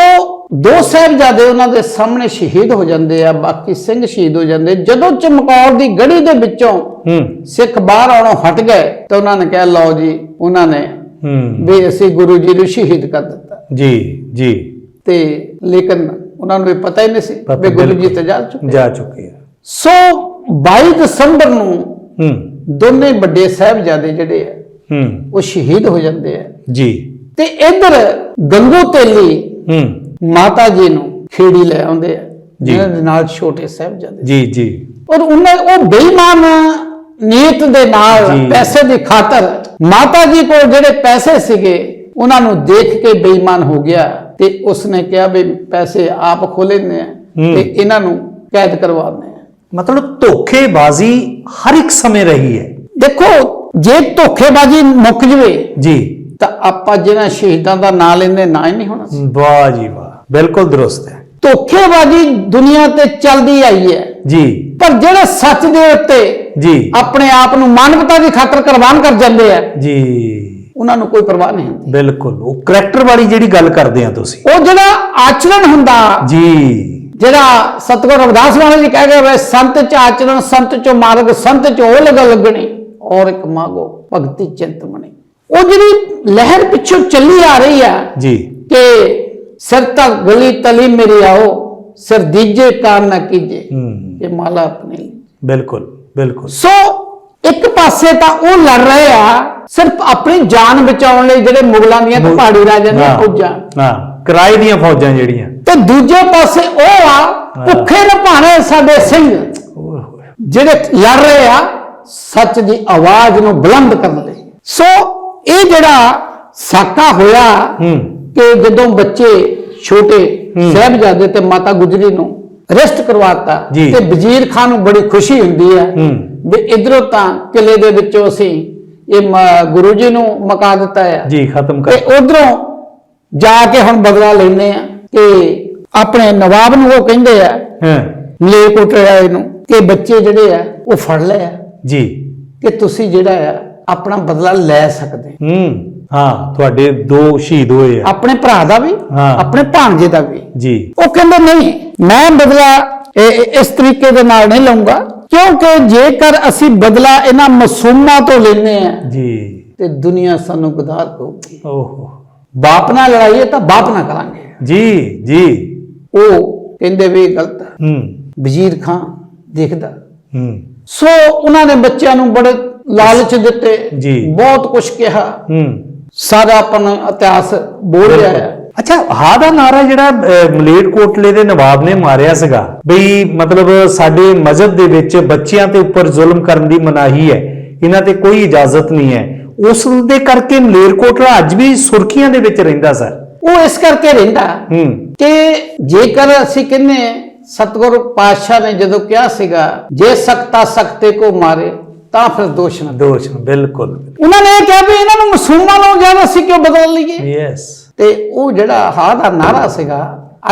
ਦੋ ਸਾਹਿਬਜ਼ਾਦੇ ਉਹਨਾਂ ਦੇ ਸਾਹਮਣੇ ਸ਼ਹੀਦ ਹੋ ਜਾਂਦੇ ਆ ਬਾਕੀ ਸਿੰਘ ਸ਼ਹੀਦ ਹੋ ਜਾਂਦੇ। ਜਦੋਂ ਚਮਕੌਰ ਦੀ ਗੜੀ ਦੇ ਵਿੱਚੋਂ ਸਿੱਖ ਬਾਹਰ ਆਉਣੋਂ ਹਟ ਗਏ ਤਾਂ ਉਹਨਾਂ ਨੇ ਕਿਹਾ ਲਓ ਜੀ ਉਹਨਾਂ ਨੇ ਵੀ ਅਸੀਂ ਗੁਰੂ ਜੀ ਨੂੰ ਸ਼ਹੀਦ ਕਰ ਦਿੱਤਾ। ਜੀ ਜੀ। ਤੇ ਲੇਕਿਨ ਉਹਨਾਂ ਨੂੰ ਇਹ ਪਤਾ ਹੀ ਨਹੀਂ ਸੀ ਵੀ ਗੁਰੂ ਜੀ। ਤੇ ਜਾ ਚੁੱਕੇ ਜਾ ਚੁੱਕੇ ਆ। ਸੋ 22 ਦਸੰਬਰ ਨੂੰ ਦੋਨੇ ਵੱਡੇ ਸਾਹਿਬਜ਼ਾਦੇ ਜਿਹੜੇ ਆ ਉਹ ਸ਼ਹੀਦ ਹੋ ਜਾਂਦੇ ਆ। ਜੀ। ਤੇ ਇੱਧਰ ਗੰਗੋ ਤੇਲੀ ਹੂੰ। ਮਾਤਾ ਜੀ ਨੂੰ ਖੇੜੀ ਲੈ ਆਉਂਦੇ ਆ। ਜੀ। ਜਿਹਨਾਂ ਦੇ ਨਾਲ ਛੋਟੇ ਸਾਹਿਬਜ਼ਾਦੇ। ਜੀ ਜੀ। ਔਰ ਉਹਨੇ ਉਹ ਬੇਈਮਾਨ ਨੀਤ ਦੇ ਨਾਲ। ਪੈਸੇ ਦੀ ਖਾਤਰ ਮਾਤਾ ਜੀ ਕੋਲ ਜਿਹੜੇ ਪੈਸੇ ਸੀਗੇ ਉਹਨਾਂ ਨੂੰ ਦੇਖ ਕੇ ਬੇਈਮਾਨ ਹੋ ਗਿਆ ਤੇ ਉਸਨੇ ਕਿਹਾ ਵੀ ਪੈਸੇ ਆਪ ਖੋਲੇਨੇ ਆ ਹੂੰ। ਤੇ ਇਹਨਾਂ ਨੂੰ ਕੈਦ ਕਰਵਾਉਣੇ ਆ। ਮਤਲਬ ਧੋਖੇਬਾਜ਼ੀ ਹਰ ਇੱਕ ਸਮੇਂ ਰਹੀ ਹੈ। ਦੇਖੋ ਜੇ ਧੋਖੇਬਾਜ਼ੀ ਮੁੱਕ ਜਵੇ ਜੀ। ਤਾਂ ਆਪਾਂ ਜਿਹਨਾਂ ਸ਼ਹੀਦਾਂ ਦਾ ਨਾਂ ਲੈਂਦੇ ਨਾ ਹੀ ਨਹੀਂ ਹੋਣਾ ਸੀ। ਵਾਹ ਜੀ ਵਾਹ ਬਿਲਕੁਲ ਦਰੁਸਤ ਹੈ। ਧੋਖੇਬਾਜ਼ੀ ਦੁਨੀਆ ਤੇ ਚੱਲਦੀ ਆਈ ਹੈ। ਜੀ। ਪਰ ਜਿਹੜੇ ਸੱਚ ਦੇ ਉੱਤੇ ਜੀ। ਆਪਣੇ ਆਪ ਨੂੰ ਮਾਨਵਤਾ ਦੀ ਖਾਤਰ ਕੁਰਬਾਨ ਕਰ ਜਾਂਦੇ ਆ ਜੀ। ਉਹਨਾਂ ਨੂੰ ਕੋਈ ਪਰਵਾਹ ਨਹੀਂ ਹੁੰਦੀ। ਬਿਲਕੁਲ ਉਹ ਕਰੈਕਟਰ ਵਾਲੀ ਜਿਹੜੀ ਗੱਲ ਕਰਦੇ ਆ ਤੁਸੀਂ। ਉਹ ਜਿਹੜਾ ਆਚਰਣ ਹੁੰਦਾ ਜੀ। ਜਿਹੜਾ ਸਤਿਗੁਰ ਰਵਿਦਾਸ ਮਹਾਰਾਜ ਜੀ ਕਹਿ ਗਏ ਵੇ ਸੰਤ ਚ ਆਚਰਣ ਸੰਤ ਚ ਮਾਰਗ ਸੰਤ ਚ ਉਹ ਲਗ ਲੱਗਣੀ ਔਰ ਇੱਕ ਮਾਗੋ ਭਗਤੀ ਚਿੰਤਮਣੀ ਉਹ ਜਿਹੜੀ ਲਹਿਰ ਪਿੱਛੋਂ ਚੱਲੀ ਆ ਰਹੀ ਆ ਜੀ। ਕਿ ਸਿਰ ਤੱਕ ਗਲੀ ਤਲੀ ਮੇਰੀ ਆਓ ਸਿਰ ਦੀਜੇ ਕਾਨ ਨਾ ਕੀਜੇ। ਇਹ ਮਾਲਾ ਆਪਣੇ। ਬਿਲਕੁਲ ਬਿਲਕੁਲ। ਸੋ ਇੱਕ ਪਾਸੇ ਤਾਂ ਉਹ ਲੜ ਰਹੇ ਆ ਸਿਰਫ ਆਪਣੀ ਜਾਨ ਬਚਾਉਣ ਲਈ ਜਿਹੜੇ ਮੁਗਲਾਂ ਦੀਆਂ ਤੇ ਪਹਾੜੀ ਰਾਜਿਆਂ ਦੀਆਂ ਫੌਜਾਂ। ਹਾਂ ਕਿਰਾਏ ਦੀਆਂ ਫੌਜਾਂ ਜਿਹੜੀਆਂ। ਤੇ ਦੂਜੇ ਪਾਸੇ ਉਹ ਆ ਭੁੱਖੇ ਨੇ ਭਾਣੇ ਸਾਡੇ ਸਿੰਘ ਜਿਹੜੇ ਲੜ ਰਹੇ ਆ ਸੱਚ ਦੀ ਆਵਾਜ਼ ਨੂੰ ਬੁਲੰਦ ਕਰਨ ਲਈ। ਸੋ ਇਹ ਜਿਹੜਾ ਸਾਕਾ ਹੋਇਆ ਕਿ ਜਦੋਂ ਬੱਚੇ ਛੋਟੇ ਸਾਹਿਬਜ਼ਾਦੇ ਤੇ ਮਾਤਾ ਗੁਜਰੀ ਨੂੰ ਅਰੈਸਟ ਕਰਵਾਤਾ। ਤੇ ਵਜ਼ੀਰ ਖਾਨ ਨੂੰ ਬੜੀ ਖੁਸ਼ੀ ਹੁੰਦੀ ਹੈ ਵੀ ਇਧਰੋਂ ਤਾਂ ਕਿਲੇ ਦੇ ਵਿੱਚੋਂ ਅਸੀਂ ਇਹ ਗੁਰੂ ਜੀ ਨੂੰ ਮਕਾ ਦਿੱਤਾ ਹੈ। ਜੀ ਖਤਮ ਤੇ ਕਰ ਉਧਰੋਂ ਜਾ ਕੇ ਹੁਣ ਬਦਲਾ ਲੈਨੇ ਆ ਕਿ ਆਪਣੇ ਨਵਾਬ ਨੂੰ ਉਹ ਕਹਿੰਦੇ ਆ ਹਾਂ। ਮਲੇਕੋਟ ਰਾਏ ਨੂੰ ਕਿ ਬੱਚੇ ਜਿਹੜੇ ਆ ਉਹ ਫੜ ਲਏ ਆ। ਜੀ। ਕਿ ਤੁਸੀਂ ਜਿਹੜਾ ਆ ਆਪਣਾ ਬਦਲਾ ਲੈ ਸਕਦੇ। ਹੂੰ ਹਾਂ ਤੁਹਾਡੇ ਦੋ ਸ਼ਹੀਦ ਹੋਏ ਆ। ਆਪਣੇ ਭਰਾ ਦਾ ਵੀ ਹਾਂ। ਆਪਣੇ ਭਾਣਜੇ ਦਾ ਵੀ। ਜੀ। ਉਹ ਕਹਿੰਦੇ ਨਹੀਂ ਮੈਂ ਬਦਲਾ ਇਹ- ਇਹ- ਇਸ ਤਰੀਕੇ ਦੇ ਨਾਲ ਨਹੀਂ ਲਵਾਂਗਾ ਕਿਉਂਕਿ ਜੇਕਰ ਅਸੀਂ ਬਦਲਾ ਇਹਨਾਂ ਮਾਸੂਮਾਂ ਤੋਂ ਲੈਨੇ ਆ ਜੀ। ਤੇ ਦੁਨੀਆ ਸਾਨੂੰ ਗਦਾਰ ਕਹੂਗੀ ਓਹੋ। ਬਾਪ ਨਾਲ ਲੜਾਈ ਹੈ ਤਾਂ ਬਾਪ ਨਾਲ ਕਰਾਂਗੇ। ਜੀ ਜੀ। ਉਹ ਕਹਿੰਦੇ ਵੀ ਇਹ ਗਲਤ ਹੈ। ਹੂੰ। ਵਜ਼ੀਰ ਖਾਨ ਦੇਖਦਾ। ਹੂੰ। ਸੋ ਉਹਨਾਂ ਨੇ ਬੱਚਿਆਂ ਨੂੰ ਬੜੇ ਲਾਲਚ ਦਿੱਤੇ ਜੀ। ਬਹੁਤ ਕੁਝ ਕਿਹਾ। ਹੂੰ। ਸਾਰਾ ਆਪਣਾ ਇਤਿਹਾਸ ਬੋਲ ਰਿਹਾ ਹੈ। ਅੱਛਾ ਹਾ ਦਾ ਨਾਰਾ ਜਿਹੜਾ ਮਲੇਰਕੋਟਲੇ ਦੇ ਨਵਾਬ ਨੇ ਮਾਰਿਆ ਸੀਗਾ ਬਈ ਮਤਲਬ ਸਾਡੇ ਮਜ਼ਹਬ ਦੇ ਵਿੱਚ ਬੱਚਿਆਂ ਤੇ ਉੱਪਰ ਜ਼ੁਲਮ ਕਰਨ ਦੀ ਮਨਾਹੀ ਹੈ ਇਹਨਾਂ ਤੇ ਕੋਈ ਇਜਾਜ਼ਤ ਨਹੀਂ ਹੈ। ਉਸ ਦੇ ਕਰਕੇ ਮਲੇਰਕੋਟਲਾ ਅੱਜ ਵੀ ਸੁਰਖੀਆਂ ਦੇ ਵਿੱਚ ਰਹਿੰਦਾ ਸਰ। ਉਹ ਇਸ ਕਰਕੇ ਰਹਿੰਦਾ ਕਿ ਜੇਕਰ ਅਸੀਂ ਕਹਿੰਨੇ ਸਤਿਗੁਰ ਪਾਤਸ਼ਾਹ ਨੇ ਜਦੋਂ ਕਿਹਾ ਸੀਗਾ ਜੇ ਸਕਤਾ ਸਕਤੇ ਕੋ ਮਾਰੇ ਤਾਂ ਫਿਰ ਦੋਸ਼ ਨਾ ਦੋਸ਼ ਬਿਲਕੁਲ। ਉਹਨਾਂ ਨੇ ਇਹ ਕਿਹਾ ਵੀ ਇਹਨਾਂ ਨੂੰ ਮਾਸੂਮਾਂ ਨੂੰ ਜ਼ਿਆਦਾ ਅਸੀਂ ਕਿਉਂ ਬਦਲ ਲਈਏ? ਯੈਸ ਤੇ ਉਹ ਜਿਹੜਾ ਹਾ ਦਾ ਨਾਰਾ ਸੀਗਾ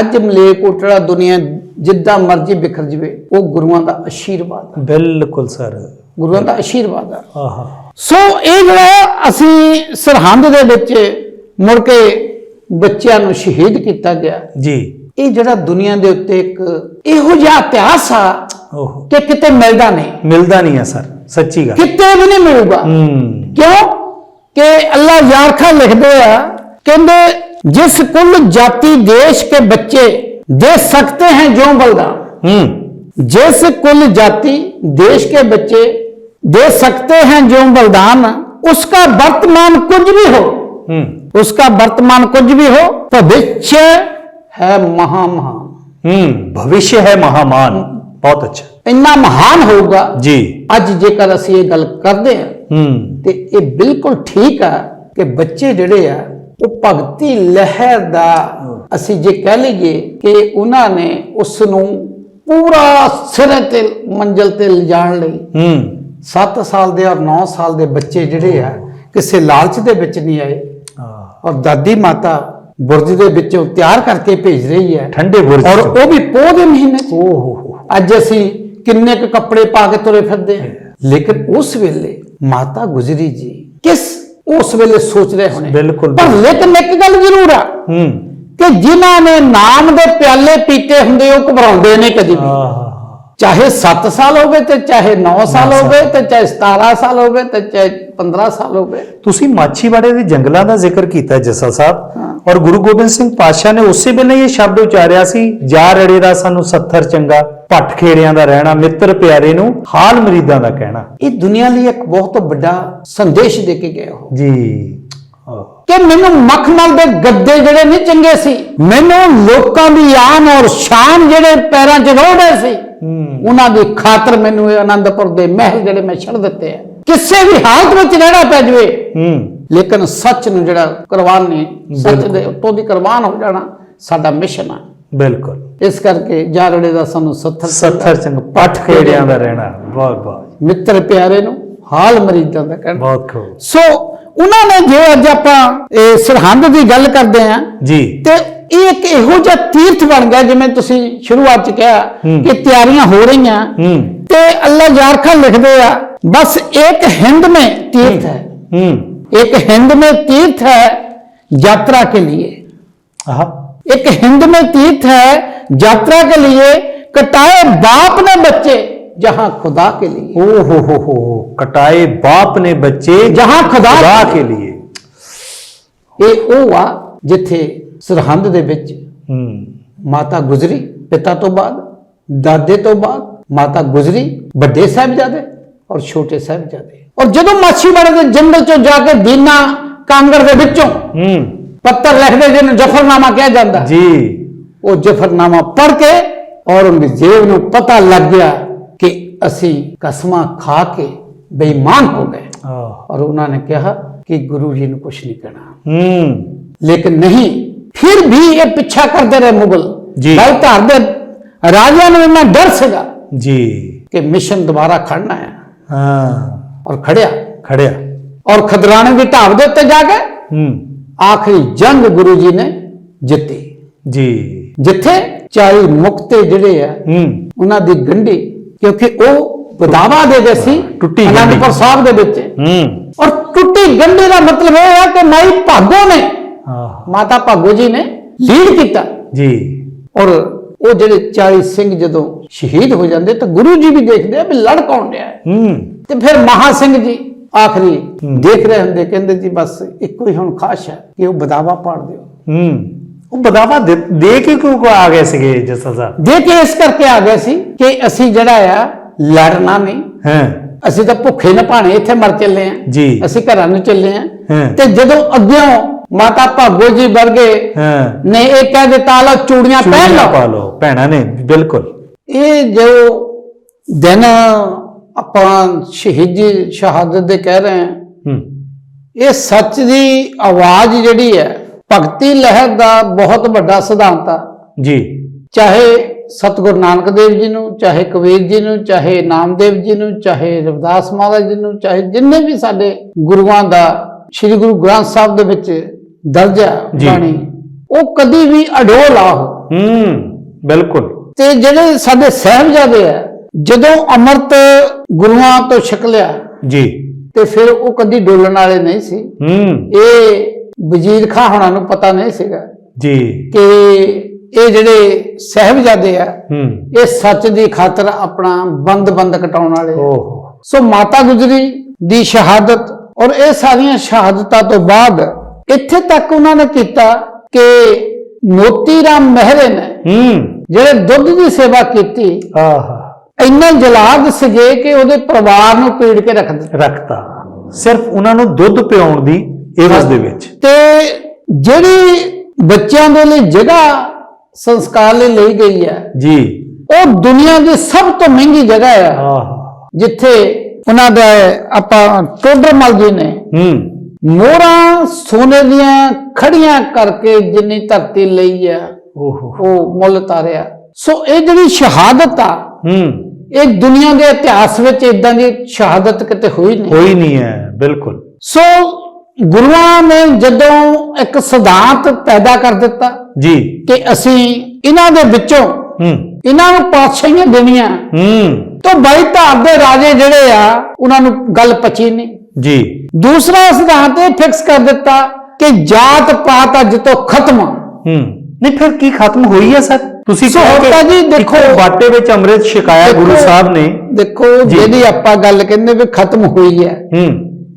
ਅੱਜ ਮਲੇਕੋਟੜਾ ਦੁਨੀਆ ਜਿੱਦਾਂ ਮਰਜ਼ੀ ਬਿਖਰ ਜਵੇ ਉਹ ਗੁਰੂਆਂ ਦਾ ਆਸ਼ੀਰਵਾਦ ਆ। ਬਿਲਕੁਲ ਸਰ। ਗੁਰੂਆਂ ਦਾ ਆਸ਼ੀਰਵਾਦ ਆ। ਆਹਾ। ਸੋ ਇਹ ਜਿਹੜਾ ਅਸੀਂ ਸਰਹੰਦ ਦੇ ਵਿੱਚ ਮੁੜ ਕੇ ਬੱਚਿਆਂ ਨੂੰ ਸ਼ਹੀਦ ਕੀਤਾ ਗਿਆ ਜੀ। ਇਹ ਜਿਹੜਾ ਦੁਨੀਆ ਦੇ ਉੱਤੇ ਇੱਕ ਇਹੋ ਜਿਹਾ ਇਤਿਹਾਸ ਆ ਕਿ ਕਿਤੇ ਮਿਲਦਾ ਨਹੀਂ। ਮਿਲਦਾ ਨਹੀਂ ਹੈ ਸਰ। सच्ची गल। कितने भी नहीं ਮਿਲੂਗਾ हम्म। क्यों? के अल्लाह ਯਾਰਖਾ ਲਿਖਦੇ ਆ ਕਹਿੰਦੇ जिस कुल जाति देश के बच्चे दे सकते हैं जो बलिदान हम्म। जिस कुल जाति देश के बच्चे दे सकते हैं जो बलिदान उसका वर्तमान कुछ भी हो हम्म। उसका वर्तमान कुछ भी हो भविष्य है महामहान। भविष्य है महामान। बहुत अच्छा। ਇੰਨਾ ਮਹਾਨ ਹੋਊਗਾ। ਜੀ। ਅੱਜ ਜੇਕਰ ਅਸੀਂ ਇਹ ਗੱਲ ਕਰਦੇ ਹਾਂ ਹੂੰ। ਤੇ ਇਹ ਬਿਲਕੁਲ ਠੀਕ ਆ ਕਿ ਬੱਚੇ ਜਿਹੜੇ ਆ ਉਹ ਭਗਤੀ ਲਹਿਰ ਦਾ ਅਸੀਂ ਜੇ ਕਹਿ ਲਈਏ ਕਿ ਉਹਨਾਂ ਨੇ ਉਸ ਨੂੰ ਪੂਰਾ ਸਿਰੇ ਤੇ ਮੰਜ਼ਲ ਤੇ ਲਿਜਾਣ ਲਈ ਹੂੰ। 7 ਸਾਲ ਦੇ ਔਰ 9 ਸਾਲ ਦੇ ਬੱਚੇ ਜਿਹੜੇ ਆ ਕਿਸੇ ਲਾਲਚ ਦੇ ਵਿੱਚ ਨਹੀਂ ਆਏ। ਔਰ ਦਾਦੀ ਮਾਤਾ ਬੁਰਜ ਦੇ ਵਿੱਚੋਂ ਤਿਆਰ ਕਰਕੇ ਭੇਜ ਰਹੀ ਹੈ। ਠੰਡੇ ਬੁਰਜ ਔਰ। ਉਹ ਵੀ ਪੋਹ ਦੇ ਮਹੀਨੇ। 'ਚ ਓ ਹੋ ਹੋ। ਅੱਜ ਅਸੀਂ ਕਿੰਨੇ ਕੁ ਕੱਪੜੇ ਪਾ ਕੇ ਤੁਰੇ ਫਿਰਦੇ ਹਾਂ ਲੇਕਿਨ ਉਸ ਵੇਲੇ ਮਾਤਾ ਗੁਜਰੀ ਜੀ ਕਿਸ ਉਸ ਵੇਲੇ ਸੋਚ ਰਹੇ ਹੋਣੇ? ਬਿਲਕੁਲ। ਪਰ ਲੇਕਿਨ ਇੱਕ ਗੱਲ ਜ਼ਰੂਰ ਆ ਹੂੰ। ਕਿ ਜਿਨ੍ਹਾਂ ਨੇ ਨਾਮ ਦੇ ਪਿਆਲੇ ਪੀਤੇ ਹੁੰਦੇ ਉਹ ਘਬਰਾਉਂਦੇ ਨੇ ਕਦੀ ਵੀ। ਆਹ। ਚਾਹੇ 7 ਸਾਲ ਹੋਵੇ ਤੇ ਚਾਹੇ 9 ਸਾਲ ਹੋਵੇ ਤੇ ਚਾਹੇ 17 ਸਾਲ ਹੋਵੇ ਤੇ ਚਾਹੇ 15 ਸਾਲ ਹੋਵੇ। ਤੁਸੀਂ ਮਾਛੀਵਾੜੇ ਦੇ ਜੰਗਲਾਂ ਦਾ ਜ਼ਿਕਰ ਕੀਤਾ ਜਸਲ ਸਾਹਿਬ ਔਰ ਗੁਰੂ ਗੋਬਿੰਦ ਸਿੰਘ ਪਾਤਸ਼ਾਹ ਨੇ ਉਸੇ ਵੇਲੇ ਇਹ ਸ਼ਬਦ ਉਚਾਰਿਆ ਸੀ ਜਾ ਰੜੇ ਦਾ ਸਾਨੂੰ ਸੱਥਰ ਚੰਗਾ ਭੱਟ ਖੇੜਿਆਂ ਦਾ ਰਹਿਣਾ ਮਿੱਤਰ ਪਿਆਰੇ ਨੂੰ ਹਾਲ ਮਰੀਦਾਂ ਦਾ ਕਹਿਣਾ। ਇਹ ਦੁਨੀਆ ਲਈ ਇੱਕ ਬਹੁਤ ਵੱਡਾ ਸੰਦੇਸ਼ ਦੇ ਕੇ ਗਏ ਹੋ। ਜੀ। ਕਿ ਮੈਨੂੰ ਮਖਮਲ ਦੇ ਗੱਦੇ ਜਿਹੜੇ ਨਹੀਂ ਚੰਗੇ ਸੀ ਮੈਨੂੰ ਲੋਕਾਂ ਦੀ ਆਨ ਔਰ ਸ਼ਾਨ ਜਿਹੜੇ ਪੈਰਾਂ 'ਚ ਰੋੜੇ ਸੀ ਉਹਨਾਂ ਦੀ ਖਾਤਰ ਮੈਨੂੰ ਇਹ ਆਨੰਦਪੁਰ ਦੇ ਮਹਿਲ ਜਿਹੜੇ ਮੈਂ ਛੱਡ ਦਿੱਤੇ ਆ। ਕਿਸੇ ਵੀ ਹਾਲਤ ਵਿੱਚ ਰਹਿਣਾ ਪੈ ਜਵੇ। ਲੇਕਿਨ ਸੱਚ ਨੂੰ ਜਿਹੜਾ ਕੁਰਬਾਨ ਨਹੀਂ ਸੱਚ ਦੇ ਉੱਤੋਂ ਦੀ ਕੁਰਬਾਨ ਹੋ ਜਾਣਾ ਸਾਡਾ ਮਿਸ਼ਨ ਆ। ਬਿਲਕੁਲ। ਇਸ ਕਰਕੇ ਜਾਰੜੇ ਦਾ ਸਾਨੂੰ ਸੱਥਰ ਸੱਥਰ ਚੰਗਾ ਭੱਟ ਖੇੜਿਆਂ ਦਾ ਰਹਿਣਾ। ਬਹੁਤ ਬਹੁਤ ਮਿੱਤਰ ਪਿਆਰੇ ਨੂੰ ਹਾਲ ਮਰੀਜ਼ਾਂ ਦਾ ਕਹਿਣਾ। ਬਹੁਤ ਖੂਬ। ਸੋ ਉਹਨਾਂ ਨੇ ਜੇ ਅੱਜ ਆਪਾਂ ਇਹ ਸਰਹੰਦ ਦੀ ਗੱਲ ਕਰਦੇ ਆਂ ਜੀ। ਤੇ ਇਹ ਇੱਕ ਇਹੋ ਜਿਹਾ ਤੀਰਥ ਬਣ ਗਿਆ ਜਿਵੇਂ ਤੁਸੀਂ ਸ਼ੁਰੂਆਤ ਚ ਕਿਹਾ ਹੂੰ। ਕਿ ਤਿਆਰੀਆਂ ਹੋ ਰਹੀਆਂ ਹੂੰ ਤੇ ਅੱਲਾ ਜਾਰਖਾ ਲਿਖਦੇ ਆ ਬਸ ਇੱਕ ਹਿੰਦ में तीर्थ है ਹੂੰ एक हिंद में तीर्थ है यात्रा के लिए ਆਹ एक हिंद में तीर्थ है यात्रा के लिए कटाए बाप ने बच्चे जहां खुदा के लिए ओ हो हो हो कटाए बाप ने बच्चे जहां खुदा खुदा के के लिए ਇਹ ਉਹ ਆ ਜਿੱਥੇ ਸਰਹੰਦ ਦੇ ਵਿੱਚ ਹੂੰ। ਮਾਤਾ ਗੁਜਰੀ ਪਿਤਾ ਤੋਂ ਬਾਅਦ ਦਾਦੇ ਤੋਂ ਬਾਅਦ ਮਾਤਾ ਗੁਜਰੀ ਵੱਡੇ ਸਾਹਿਬਜ਼ਾਦੇ ਔਰ ਛੋਟੇ ਸਾਹਿਬਜ਼ਾਦੇ। ਔਰ ਜਦੋਂ ਮਾਛੀਵਾੜੇ ਦੇ ਜੰਗਲ ਚੋਂ ਜਾ ਕੇ ਦੀਨਾ ਕਾਂਗੜ ਦੇ ਵਿੱਚੋਂ ਹੂੰ। ਪੱਤਰ ਲਿਖਦੇ ਜਿਹਨੂੰ ਜਫਰਨਾਮਾ ਕਿਹਾ ਜਾਂਦਾ। ਜੀ। ਉਹ ਜਫਰਨਾਮਾ ਪੜ੍ਹ ਕੇ ਔਰੰਗਜ਼ੇਬ ਨੂੰ ਪਤਾ ਲੱਗ ਗਿਆ ਕਿ ਅਸੀਂ ਕਸਮਾਂ ਖਾ ਕੇ ਬੇਈਮਾਨ ਹੋ ਗਏ। ਔਰ ਉਹਨਾਂ ਨੇ ਕਿਹਾ ਕਿ ਗੁਰੂ ਜੀ ਨੂੰ ਕੁਝ ਨਹੀਂ ਕਹਿਣਾ। ਹੂੰ। ਲੇਕਿਨ ਨਹੀਂ ਫਿਰ ਵੀ ਇਹ ਪਿੱਛਾ ਕਰਦੇ ਰਹੇ ਮੁਗਲ। ਜੀ। ਭਾਈ ਧਾਰ ਦੇ ਰਾਜਿਆਂ ਨੂੰ ਇੰਨਾ ਡਰ ਸੀਗਾ ਜੀ। ਕਿ ਮਿਸ਼ਨ ਦੁਬਾਰਾ ਖੜਨਾ ਹੈ। ਹਾਂ। ਔਰ ਖੜਿਆ। ਖੜਿਆ। ਔਰ ਖਦਰਾਣੇ ਦੀ ਢਾਬ ਦੇ ਉੱਤੇ ਜਾ ਕੇ ਹੂੰ। ਆਖਰੀ ਜੰਗ ਗੁਰੂ ਜੀ ਨੇ ਜਿੱਤੀ। ਜੀ। ਜਿੱਥੇ 40 ਮੁਕਤੇ ਜਿਹੜੇ ਆ ਹੂੰ। ਉਹਨਾਂ ਦੀ ਗੰਢੀ ਕਿਉਂਕਿ ਉਹ ਬਦਾਵਾ ਦੇ ਗਏ ਸੀ ਟੁੱਟੀ। ਅਨੰਦਪੁਰ ਸਾਹਿਬ ਦੇ ਵਿੱਚ। ਹੂੰ। ਔਰ ਟੁੱਟੀ ਗੰਢੀ ਦਾ ਮਤਲਬ ਇਹ ਹੈ ਕਿ ਮਾਈ ਭਾਗੋ ਨੇ ਮਾਤਾ ਭਾਗੋ ਜੀ ਨੇ ਲੀਡ ਕੀਤਾ। ਜੀ। ਔਰ ਉਹ ਜਿਹੜੇ 40 ਸਿੰਘ ਜਦੋਂ ਸ਼ਹੀਦ ਹੋ ਜਾਂਦੇ ਤਾਂ ਗੁਰੂ ਜੀ ਵੀ ਦੇਖਦੇ ਆ ਵੀ ਲੜ ਕੌਣ ਰਿਹਾ ਹੈ। ਹੂੰ। ਤੇ ਫਿਰ ਮਹਾ ਸਿੰਘ ਜੀ ਆਖਰੀ ਦੇਖ ਰਹੇ ਹੁੰਦੇ ਕਹਿੰਦੇ ਜੀ ਬਸ ਇੱਕੋ ਹੀ ਹੁਣ ਖਾਸ਼ ਹੈ ਕਿ ਉਹ ਬਦਾਵਾ ਪਾੜ ਦਿਓ। ਹੂੰ। ਉਹ ਬਦਾਵਾ ਦੇ ਕੇ ਕਿਉਂ ਆ ਗਏ ਸੀਗੇ ਜਸਲ ਸਾਹਿਬ ਦੇ ਕੇ ਇਸ ਕਰਕੇ ਆ ਗਏ ਸੀ ਕਿ ਅਸੀਂ ਜਿਹੜਾ ਆ ਲੜਨਾ ਨਹੀਂ। ਹਾਂ। ਅਸੀਂ ਤਾਂ ਭੁੱਖੇ ਨਾ ਭਾਣੇ ਇੱਥੇ ਮਰ ਚੱਲੇ ਆ। ਜੀ। ਅਸੀਂ ਘਰਾਂ ਨੂੰ ਚੱਲੇ ਆ। ਤੇ ਜਦੋਂ ਅੱਗਿਓਂ ਮਾਤਾ ਭਾਗੋ ਜੀ ਵਰਗੇ ਹਾਂ। ਨੇ ਇਹ ਕਹਿ ਦਿੱਤਾ ਲਓ ਚੂੜੀਆਂ ਪਹਿਨ ਚੂੜੀਆਂ ਲਓ। ਪਾ ਲਓ। ਭੈਣਾਂ ਨੇ ਬਿਲਕੁਲ। ਇਹ ਜੋ ਦਿਨ ਆਪਾਂ ਸ਼ਹੀਦੀ ਸ਼ਹਾਦਤ ਦੇ ਕਹਿ ਰਹੇ ਹਾਂ ਹੂੰ। ਇਹ ਸੱਚ ਦੀ ਆਵਾਜ਼ ਜਿਹੜੀ ਹੈ ਭਗਤੀ ਲਹਿਰ ਦਾ ਬਹੁਤ ਵੱਡਾ ਸਿਧਾਂਤ ਆ। ਜੀ। ਚਾਹੇ ਸਤਿਗੁਰੂ ਨਾਨਕ ਦੇਵ ਜੀ ਨੂੰ ਚਾਹੇ ਕਬੀਰ ਜੀ ਨੂੰ ਚਾਹੇ ਨਾਮਦੇਵ ਜੀ ਨੂੰ ਚਾਹੇ ਰਵਿਦਾਸ ਮਹਾਰਾਜ ਜੀ ਨੂੰ ਚਾਹੇ ਜਿੰਨੇ ਵੀ ਸਾਡੇ ਗੁਰੂਆਂ ਦਾ ਸ੍ਰੀ ਗੁਰੂ ਗ੍ਰੰਥ ਸਾਹਿਬ ਦੇ ਵਿੱਚ ਦਰਜ। ਬਾਣੀ। ਉਹ ਕਦੀ ਵੀ ਅਡੋਲ ਆ ਹੂੰ। ਬਿਲਕੁਲ। ਤੇ ਜਿਹੜੇ ਸਾਡੇ ਸਹਿਬਜ਼ਾਦੇ ਆ ਜਦੋਂ ਅੰਮ੍ਰਿਤ ਗੁਰੂਆਂ ਤੋਂ ਛਕ ਲਿਆ ਜੀ। ਤੇ ਫਿਰ ਉਹ ਕਦੀ ਡੋਲਣ ਵਾਲੇ ਨਹੀਂ ਸੀ। ਹੂੰ। ਇਹ ਵਜ਼ੀਰ ਖਾਂ ਹੋਣਾ ਨੂੰ ਪਤਾ ਨਹੀਂ ਸੀਗਾ ਜੀ। ਕਿ ਇਹ ਜਿਹੜੇ ਸਹਿਬਜ਼ਾਦੇ ਆ ਹੂੰ। ਇਹ ਸੱਚ ਦੀ ਖਾਤਰ ਆਪਣਾ ਬੰਦ ਬੰਦ ਕਟਾਉਣ ਵਾਲੇ ਸੋ ਮਾਤਾ ਗੁਜਰੀ ਦੀ ਸ਼ਹਾਦਤ ਔਰ ਇਹ ਸਾਰੀਆਂ ਸ਼ਹਾਦਤਾਂ ਤੋਂ ਬਾਅਦ ਇੱਥੇ ਤੱਕ ਉਹਨਾਂ ਨੇ ਕੀਤਾ ਕਿ ਮੋਤੀ ਰਾਮ ਮਹਿਰੇ ਨੇ ਹੂੰ। ਜਿਹੜੇ ਦੁੱਧ ਦੀ ਸੇਵਾ ਕੀਤੀ ਆਹਾ। ਇੰਨੇ ਜਲਾਦ ਸੀਗੇ ਕਿ ਉਹਦੇ ਪਰਿਵਾਰ ਨੂੰ ਪੀੜ ਕੇ ਰੱਖ ਰੱਖਤਾ। ਸਿਰਫ ਉਹਨਾਂ ਨੂੰ ਦੁੱਧ ਪਿਆਉਣ ਦੀ ਏਵਜ਼ ਦੇ ਵਿੱਚ। ਤੇ ਜਿਹੜੀ ਬੱਚਿਆਂ ਦੇ ਲਈ ਜਗ੍ਹਾ ਸੰਸਕਾਰ ਲਈ ਲਈ ਗਈ ਹੈ ਜੀ। ਉਹ ਦੁਨੀਆ ਦੀ ਸਭ ਤੋਂ ਮਹਿੰਗੀ ਜਗ੍ਹਾ ਹੈ। ਆਹਾ। ਜਿੱਥੇ ਉਹਨਾਂ ਦਾ ਆਪਾਂ ਟੋਡਰਮਲ ਜੀ ਨੇ ਹੂੰ। ਮੋਹਰਾਂ ਸੋਨੇ ਦੀਆਂ ਖੜੀਆਂ ਕਰਕੇ ਜਿੰਨੀ ਧਰਤੀ ਲਈ ਆ ਓਹੋ। ਉਹ ਮੁੱਲ ਤਾਰਿਆ। ਸੋ ਇਹ ਜਿਹੜੀ ਸ਼ਹਾਦਤ ਆ ਹੂੰ। ਇਹ ਦੁਨੀਆ ਦੇ ਇਤਿਹਾਸ ਵਿੱਚ ਇਦਾਂ ਦੀ ਸ਼ਹਾਦਤ ਕਿਤੇ ਹੋਈ ਨਹੀਂ। ਕੋਈ ਨਹੀਂ ਹੈ ਬਿਲਕੁਲ। ਸੋ ਗੁਰੂਆਂ ਨੇ ਜਦੋਂ ਇੱਕ ਸਿਧਾਂਤ ਪੈਦਾ ਕਰ ਦਿੱਤਾ ਜੀ। ਕਿ ਅਸੀਂ ਇਹਨਾਂ ਦੇ ਵਿੱਚੋਂ ਹੂੰ। ਇਹਨਾਂ ਨੂੰ ਪਾਤਸ਼ਾਹੀਆਂ ਦੇਣੀਆਂ ਹੂੰ। ਤਾਂ ਬਾਈ ਧਾਰ ਦੇ ਰਾਜੇ ਜਿਹੜੇ ਆ ਉਹਨਾਂ ਨੂੰ ਗੱਲ ਪਚੀ ਨਹੀਂ। ਜੀ। ਦੂਸਰਾ ਸਿਧਾਂਤ ਇਹ ਫਿਕਸ ਕਰ ਦਿੱਤਾ ਕਿ ਜਾਤ ਪਾਤ ਅੱਜ ਤੋਂ ਖਤਮ। ਹੂੰ। ਨਹੀਂ ਫਿਰ ਕੀ ਖਤਮ ਹੋਈ ਹੈ ਸਰ? ਤੁਸੀਂ ਸੋ ਕਹੋ ਕਿ ਤਾਂ ਜੀ ਦੇਖੋ- ਬਾਟੇ ਵਿੱਚ ਅੰਮ੍ਰਿਤ ਛਕਾਇਆ ਗੁਰੂ ਸਾਹਿਬ ਨੇ। ਦੇਖੋ। ਜਿਹਦੀ ਆਪਾਂ ਗੱਲ ਕਹਿੰਦੇ ਵੀ ਖਤਮ ਹੋਈ ਹੈ। ਹੂੰ।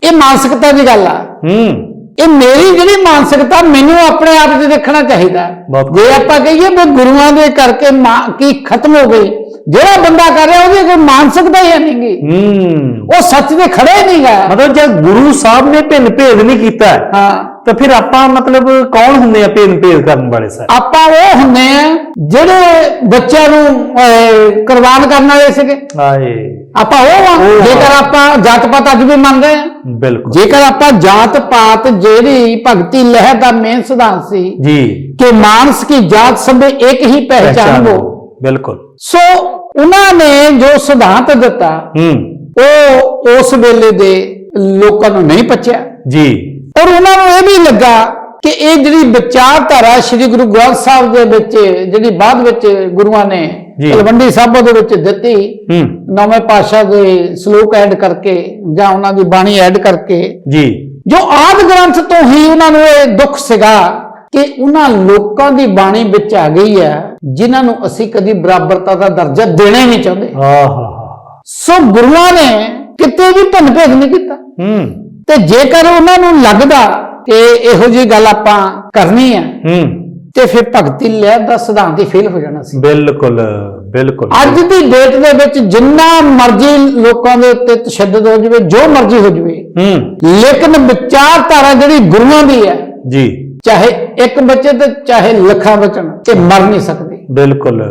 ਇਹ ਮਾਨਸਿਕਤਾ ਦੀ ਗੱਲ ਆ। ਹੂੰ। ਇਹ ਮੇਰੀ ਜਿਹੜੀ ਮਾਨਸਿਕਤਾ ਮੈਨੂੰ ਆਪਣੇ ਆਪ 'ਚ ਦੇਖਣਾ ਚਾਹੀਦਾ ਜੇ ਆਪਾਂ ਕਹੀਏ ਵੀ ਗੁਰੂਆਂ ਦੇ ਕਰਕੇ ਮਾਂ- ਕੀ ਖਤਮ ਹੋ ਗਈ ਜਿਹੜਾ ਬੰਦਾ ਕਰ ਰਿਹਾ ਉਹਦੀ ਕੋਈ ਮਾਨਸਿਕਤਾ ਹੀ ਨਹੀਂ ਗੀ। ਹੂੰ। ਉਹ ਸੱਚ ਦੇ ਖੜੇ ਨਹੀਂ ਗਾ ਮਤਲਬ ਜਦ ਗੁਰੂ ਸਾਹਿਬ ਨੇ ਭਿੰਨ ਭੇਦ ਨਹੀਂ ਕੀਤਾ ਹਾਂ। ਤਾਂ ਫਿਰ ਆਪਾਂ ਮਤਲਬ ਕੌਣ ਹੁੰਦੇ ਆ ਭਿੰਨ ਭੇਦ ਕਰਨ ਵਾਲੇ ਸਰ? ਆਪਾਂ ਉਹ ਹੁੰਦੇ ਆ ਜਿਹੜੇ ਬੱਚਿਆਂ ਨੂੰ ਅਹ, ਕੁਰਬਾਨ ਕਰਨ ਵਾਲੇ ਸੀਗੇ। ਹਾਏ। ਆਪਾਂ ਉਹ ਆ। ਉਹ ਆ। ਜੇਕਰ ਆਪਾਂ ਜਾਤ ਪਾਤ ਅੱਜ ਵੀ ਮੰਨਦੇ ਆ। ਬਿਲਕੁਲ। ਜੇਕਰ ਆਪਾਂ ਜਾਤ ਪਾਤ ਜਿਹੜੀ ਭਗਤੀ ਲਹਿਰ ਦਾ ਮੇਨ ਸਿਧਾਂਤ ਸੀ ਜੀ। ਕਿ ਮਾਨਸ ਕੀ ਜਾਤ ਸਭੇ ਇੱਕ ਹੀ ਪਹਿਚਾਨ ਹੋ। ਬਿਲਕੁਲ। ਸੋ ਉਹਨਾਂ ਨੇ ਜੋ ਸਿਧਾਂਤ ਦਿੱਤਾ ਹੂੰ। ਉਹ ਉਸ ਵੇਲੇ ਦੇ ਲੋਕਾਂ ਨੂੰ ਨਹੀਂ ਪਚਿਆ। ਜੀ। ਔਰ ਉਹਨਾਂ ਨੂੰ ਇਹ ਵੀ ਲੱਗਾ ਕਿ ਇਹ ਜਿਹੜੀ ਵਿਚਾਰਧਾਰਾ ਸ੍ਰੀ ਗੁਰੂ ਗ੍ਰੰਥ ਸਾਹਿਬ ਦੇ ਵਿੱਚ ਜਿਹੜੀ ਬਾਅਦ ਵਿੱਚ ਗੁਰੂਆਂ ਨੇ। ਤਲਵੰਡੀ ਸਾਬੋ ਦੇ ਵਿੱਚ ਦਿੱਤੀ ਨੌਵੇਂ ਪਾਤਸ਼ਾਹ ਦੇ ਸ਼ਲੋਕ ਐਡ ਕਰਕੇ ਜਾਂ ਉਹਨਾਂ ਦੀ ਬਾਣੀ ਐਡ ਕਰਕੇ। ਜੀ। ਜੋ ਆਦ ਗ੍ਰੰਥ ਤੋਂ ਹੀ ਉਹਨਾਂ ਨੂੰ ਇਹ ਦੁੱਖ ਸੀਗਾ ਕਿ ਉਹਨਾਂ ਲੋਕਾਂ ਦੀ ਬਾਣੀ ਵਿੱਚ ਆ ਗਈ ਹੈ ਜਿਨ੍ਹਾਂ ਨੂੰ ਅਸੀਂ ਕਦੀ ਬਰਾਬਰਤਾ ਦਾ ਦਰਜਾ ਦੇਣਾ ਹੀ ਨਹੀਂ ਚਾਹੁੰਦੇ। ਆਹਾ। ਸੋ ਗੁਰੂਆਂ ਨੇ ਕਿਤੇ ਵੀ ਭੰਨ ਭੇਦ ਨਹੀਂ ਕੀਤਾ। ਹੂੰ। ਤੇ ਜੇਕਰ ਉਹਨਾਂ ਨੂੰ ਲੱਗਦਾ ਕਿ ਇਹੋ ਜੀ ਗੱਲ ਆਪਾਂ ਕਰਨੀ ਹੈ ਹੂੰ। ਤੇ ਫਿਰ ਭਗਤੀ ਲਹਿਰ ਦਾ ਸਿਧਾਂਤ ਹੀ ਫੇਲ ਹੋ ਜਾਣਾ ਸੀ। ਬਿਲਕੁਲ ਬਿਲਕੁਲ। ਅੱਜ ਦੀ ਡੇਟ ਦੇ ਵਿੱਚ ਜਿੰਨਾ ਮਰਜ਼ੀ ਲੋਕਾਂ ਦੇ ਉੱਤੇ ਤਸ਼ੱਦਦ ਹੋ ਜਾਵੇ ਜੋ ਮਰਜ਼ੀ ਹੋ ਜਾਵੇ ਹੂੰ। ਲੇਕਿਨ ਵਿਚਾਰਧਾਰਾ ਜਿਹੜੀ ਗੁਰੂਆਂ ਦੀ ਹੈ ਜੀ। ਚਾਹੇ ਇੱਕ ਬੱਚੇ ਤੇ ਚਾਹੇ ਲੱਖਾਂ ਬਚਣ ਇਹ ਮਰ ਨਹੀਂ ਸਕਦੇ। ਬਿਲਕੁਲ।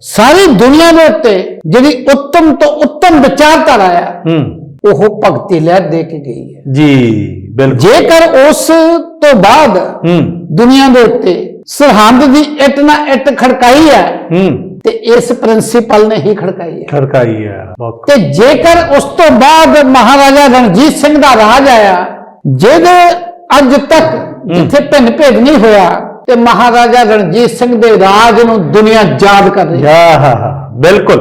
ਸਾਰੀ ਦੁਨੀਆ ਦੇ ਉੱਤੇ ਜਿਹੜੀ ਉੱਤਮ ਤੋਂ ਉੱਤਮ ਵਿਚਾਰਧਾਰਾ ਆ ਹੂੰ। ਉਹ ਭਗਤੀ ਲਹਿਰ ਦੇ ਕੇ ਗਈ ਹੈ। ਜੀ ਬਿਲਕੁਲ। ਜੇਕਰ ਉਸ ਤੋਂ ਬਾਅਦ ਹੂੰ। ਦੁਨੀਆ ਦੇ ਉੱਤੇ ਸਰਹੰਦ ਦੀ ਇੱਟ ਨਾ ਇੱਟ ਖੜਕਾਈ ਹੈ ਹੂੰ। ਤੇ ਇਸ ਪ੍ਰਿੰਸੀਪਲ ਨੇ ਹੀ ਖੜਕਾਈ ਹੈ। ਖੜਕਾਈ ਹੈ ਬਹੁਤ ਤੇ ਜੇਕਰ ਉਸ ਤੋਂ ਬਾਅਦ ਮਹਾਰਾਜਾ ਰਣਜੀਤ ਸਿੰਘ ਦਾ ਰਾਜ ਆਇਆ ਜਿਹਦੇ ਅੱਜ ਤੱਕ ਜਿੱਥੇ ਭਿੰਨ ਭੇਦ ਨਹੀਂ ਹੋਇਆ ਤੇ ਮਹਾਰਾਜਾ ਰਣਜੀਤ ਸਿੰਘ ਦੇ ਰਾਜ ਨੂੰ ਦੁਨੀਆ ਯਾਦ ਕਰ ਰਹੀ ਹਾ ਬਿਲਕੁਲ।